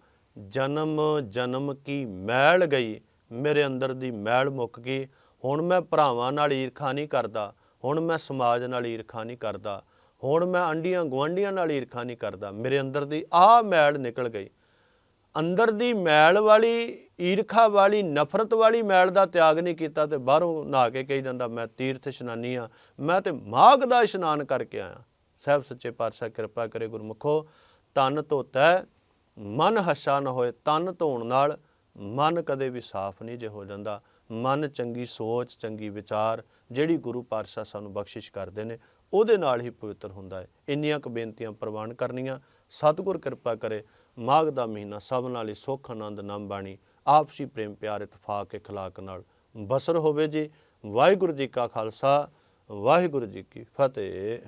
Speaker 1: ਜਨਮ ਜਨਮ ਕੀ ਮੈਲ ਗਈ। ਮੇਰੇ ਅੰਦਰ ਦੀ ਮੈਲ ਮੁੱਕ ਗਈ। ਹੁਣ ਮੈਂ ਭਰਾਵਾਂ ਨਾਲ ਈਰਖਾ ਨਹੀਂ ਕਰਦਾ। ਹੁਣ ਮੈਂ ਸਮਾਜ ਨਾਲ ਈਰਖਾ ਨਹੀਂ ਕਰਦਾ। ਹੁਣ ਮੈਂ ਅੰਡੀਆਂ ਗੁਆਂਢੀਆਂ ਨਾਲ ਈਰਖਾ ਨਹੀਂ ਕਰਦਾ। ਮੇਰੇ ਅੰਦਰ ਦੀ ਆਹ ਮੈਲ ਨਿਕਲ ਗਈ। ਅੰਦਰ ਦੀ ਮੈਲ ਵਾਲੀ ਈਰਖਾ ਵਾਲੀ ਨਫ਼ਰਤ ਵਾਲੀ ਮੈਲ ਦਾ ਤਿਆਗ ਨਹੀਂ ਕੀਤਾ ਤੇ ਬਾਹਰੋਂ ਨਹਾ ਕੇ ਕਹੀ ਜਾਂਦਾ ਮੈਂ ਤੀਰਥ ਇਸ਼ਨਾਨੀ ਆ ਮੈਂ ਤੇ ਮਾਘ ਦਾ ਇਸ਼ਨਾਨ ਕਰਕੇ ਆਇਆ। ਸਹਿਬ ਸੱਚੇ ਪਾਤਸ਼ਾਹ ਕਿਰਪਾ ਕਰੇ ਗੁਰਮੁਖੋ ਤਨ ਧੋਤਾ ਹੈ, ਮਨ ਹੱਸਾ ਨਾ ਹੋਏ ਤਨ ਧੋਣ ਨਾਲ ਮਨ ਕਦੇ ਵੀ ਸਾਫ਼ ਨਹੀਂ ਜੇ ਹੋ ਜਾਂਦਾ। ਮਨ ਚੰਗੀ ਸੋਚ ਚੰਗੀ ਵਿਚਾਰ ਜਿਹੜੀ ਗੁਰੂ ਪਾਤਸ਼ਾਹ ਸਾਨੂੰ ਬਖਸ਼ਿਸ਼ ਕਰਦੇ ਨੇ ਉਹਦੇ ਨਾਲ ਹੀ ਪਵਿੱਤਰ ਹੁੰਦਾ ਹੈ। ਇੰਨੀਆਂ ਕੁ ਬੇਨਤੀਆਂ ਪ੍ਰਵਾਨ ਕਰਨੀਆਂ। ਸਤਿਗੁਰ ਕਿਰਪਾ ਕਰੇ ਮਾਘ ਦਾ ਮਹੀਨਾ ਸਭ ਨਾਲ ਹੀ ਸੁੱਖ, ਆਨੰਦ, ਨਾਮ ਬਾਣੀ, ਆਪਸੀ ਪ੍ਰੇਮ, ਪਿਆਰ, ਇਤਫਾਕ, ਇਖਲਾਕ ਨਾਲ ਬਸਰ ਹੋਵੇ ਜੀ। ਵਾਹਿਗੁਰੂ ਜੀ ਕਾ ਖਾਲਸਾ, ਵਾਹਿਗੁਰੂ ਜੀ ਕੀ ਫਤਿਹ।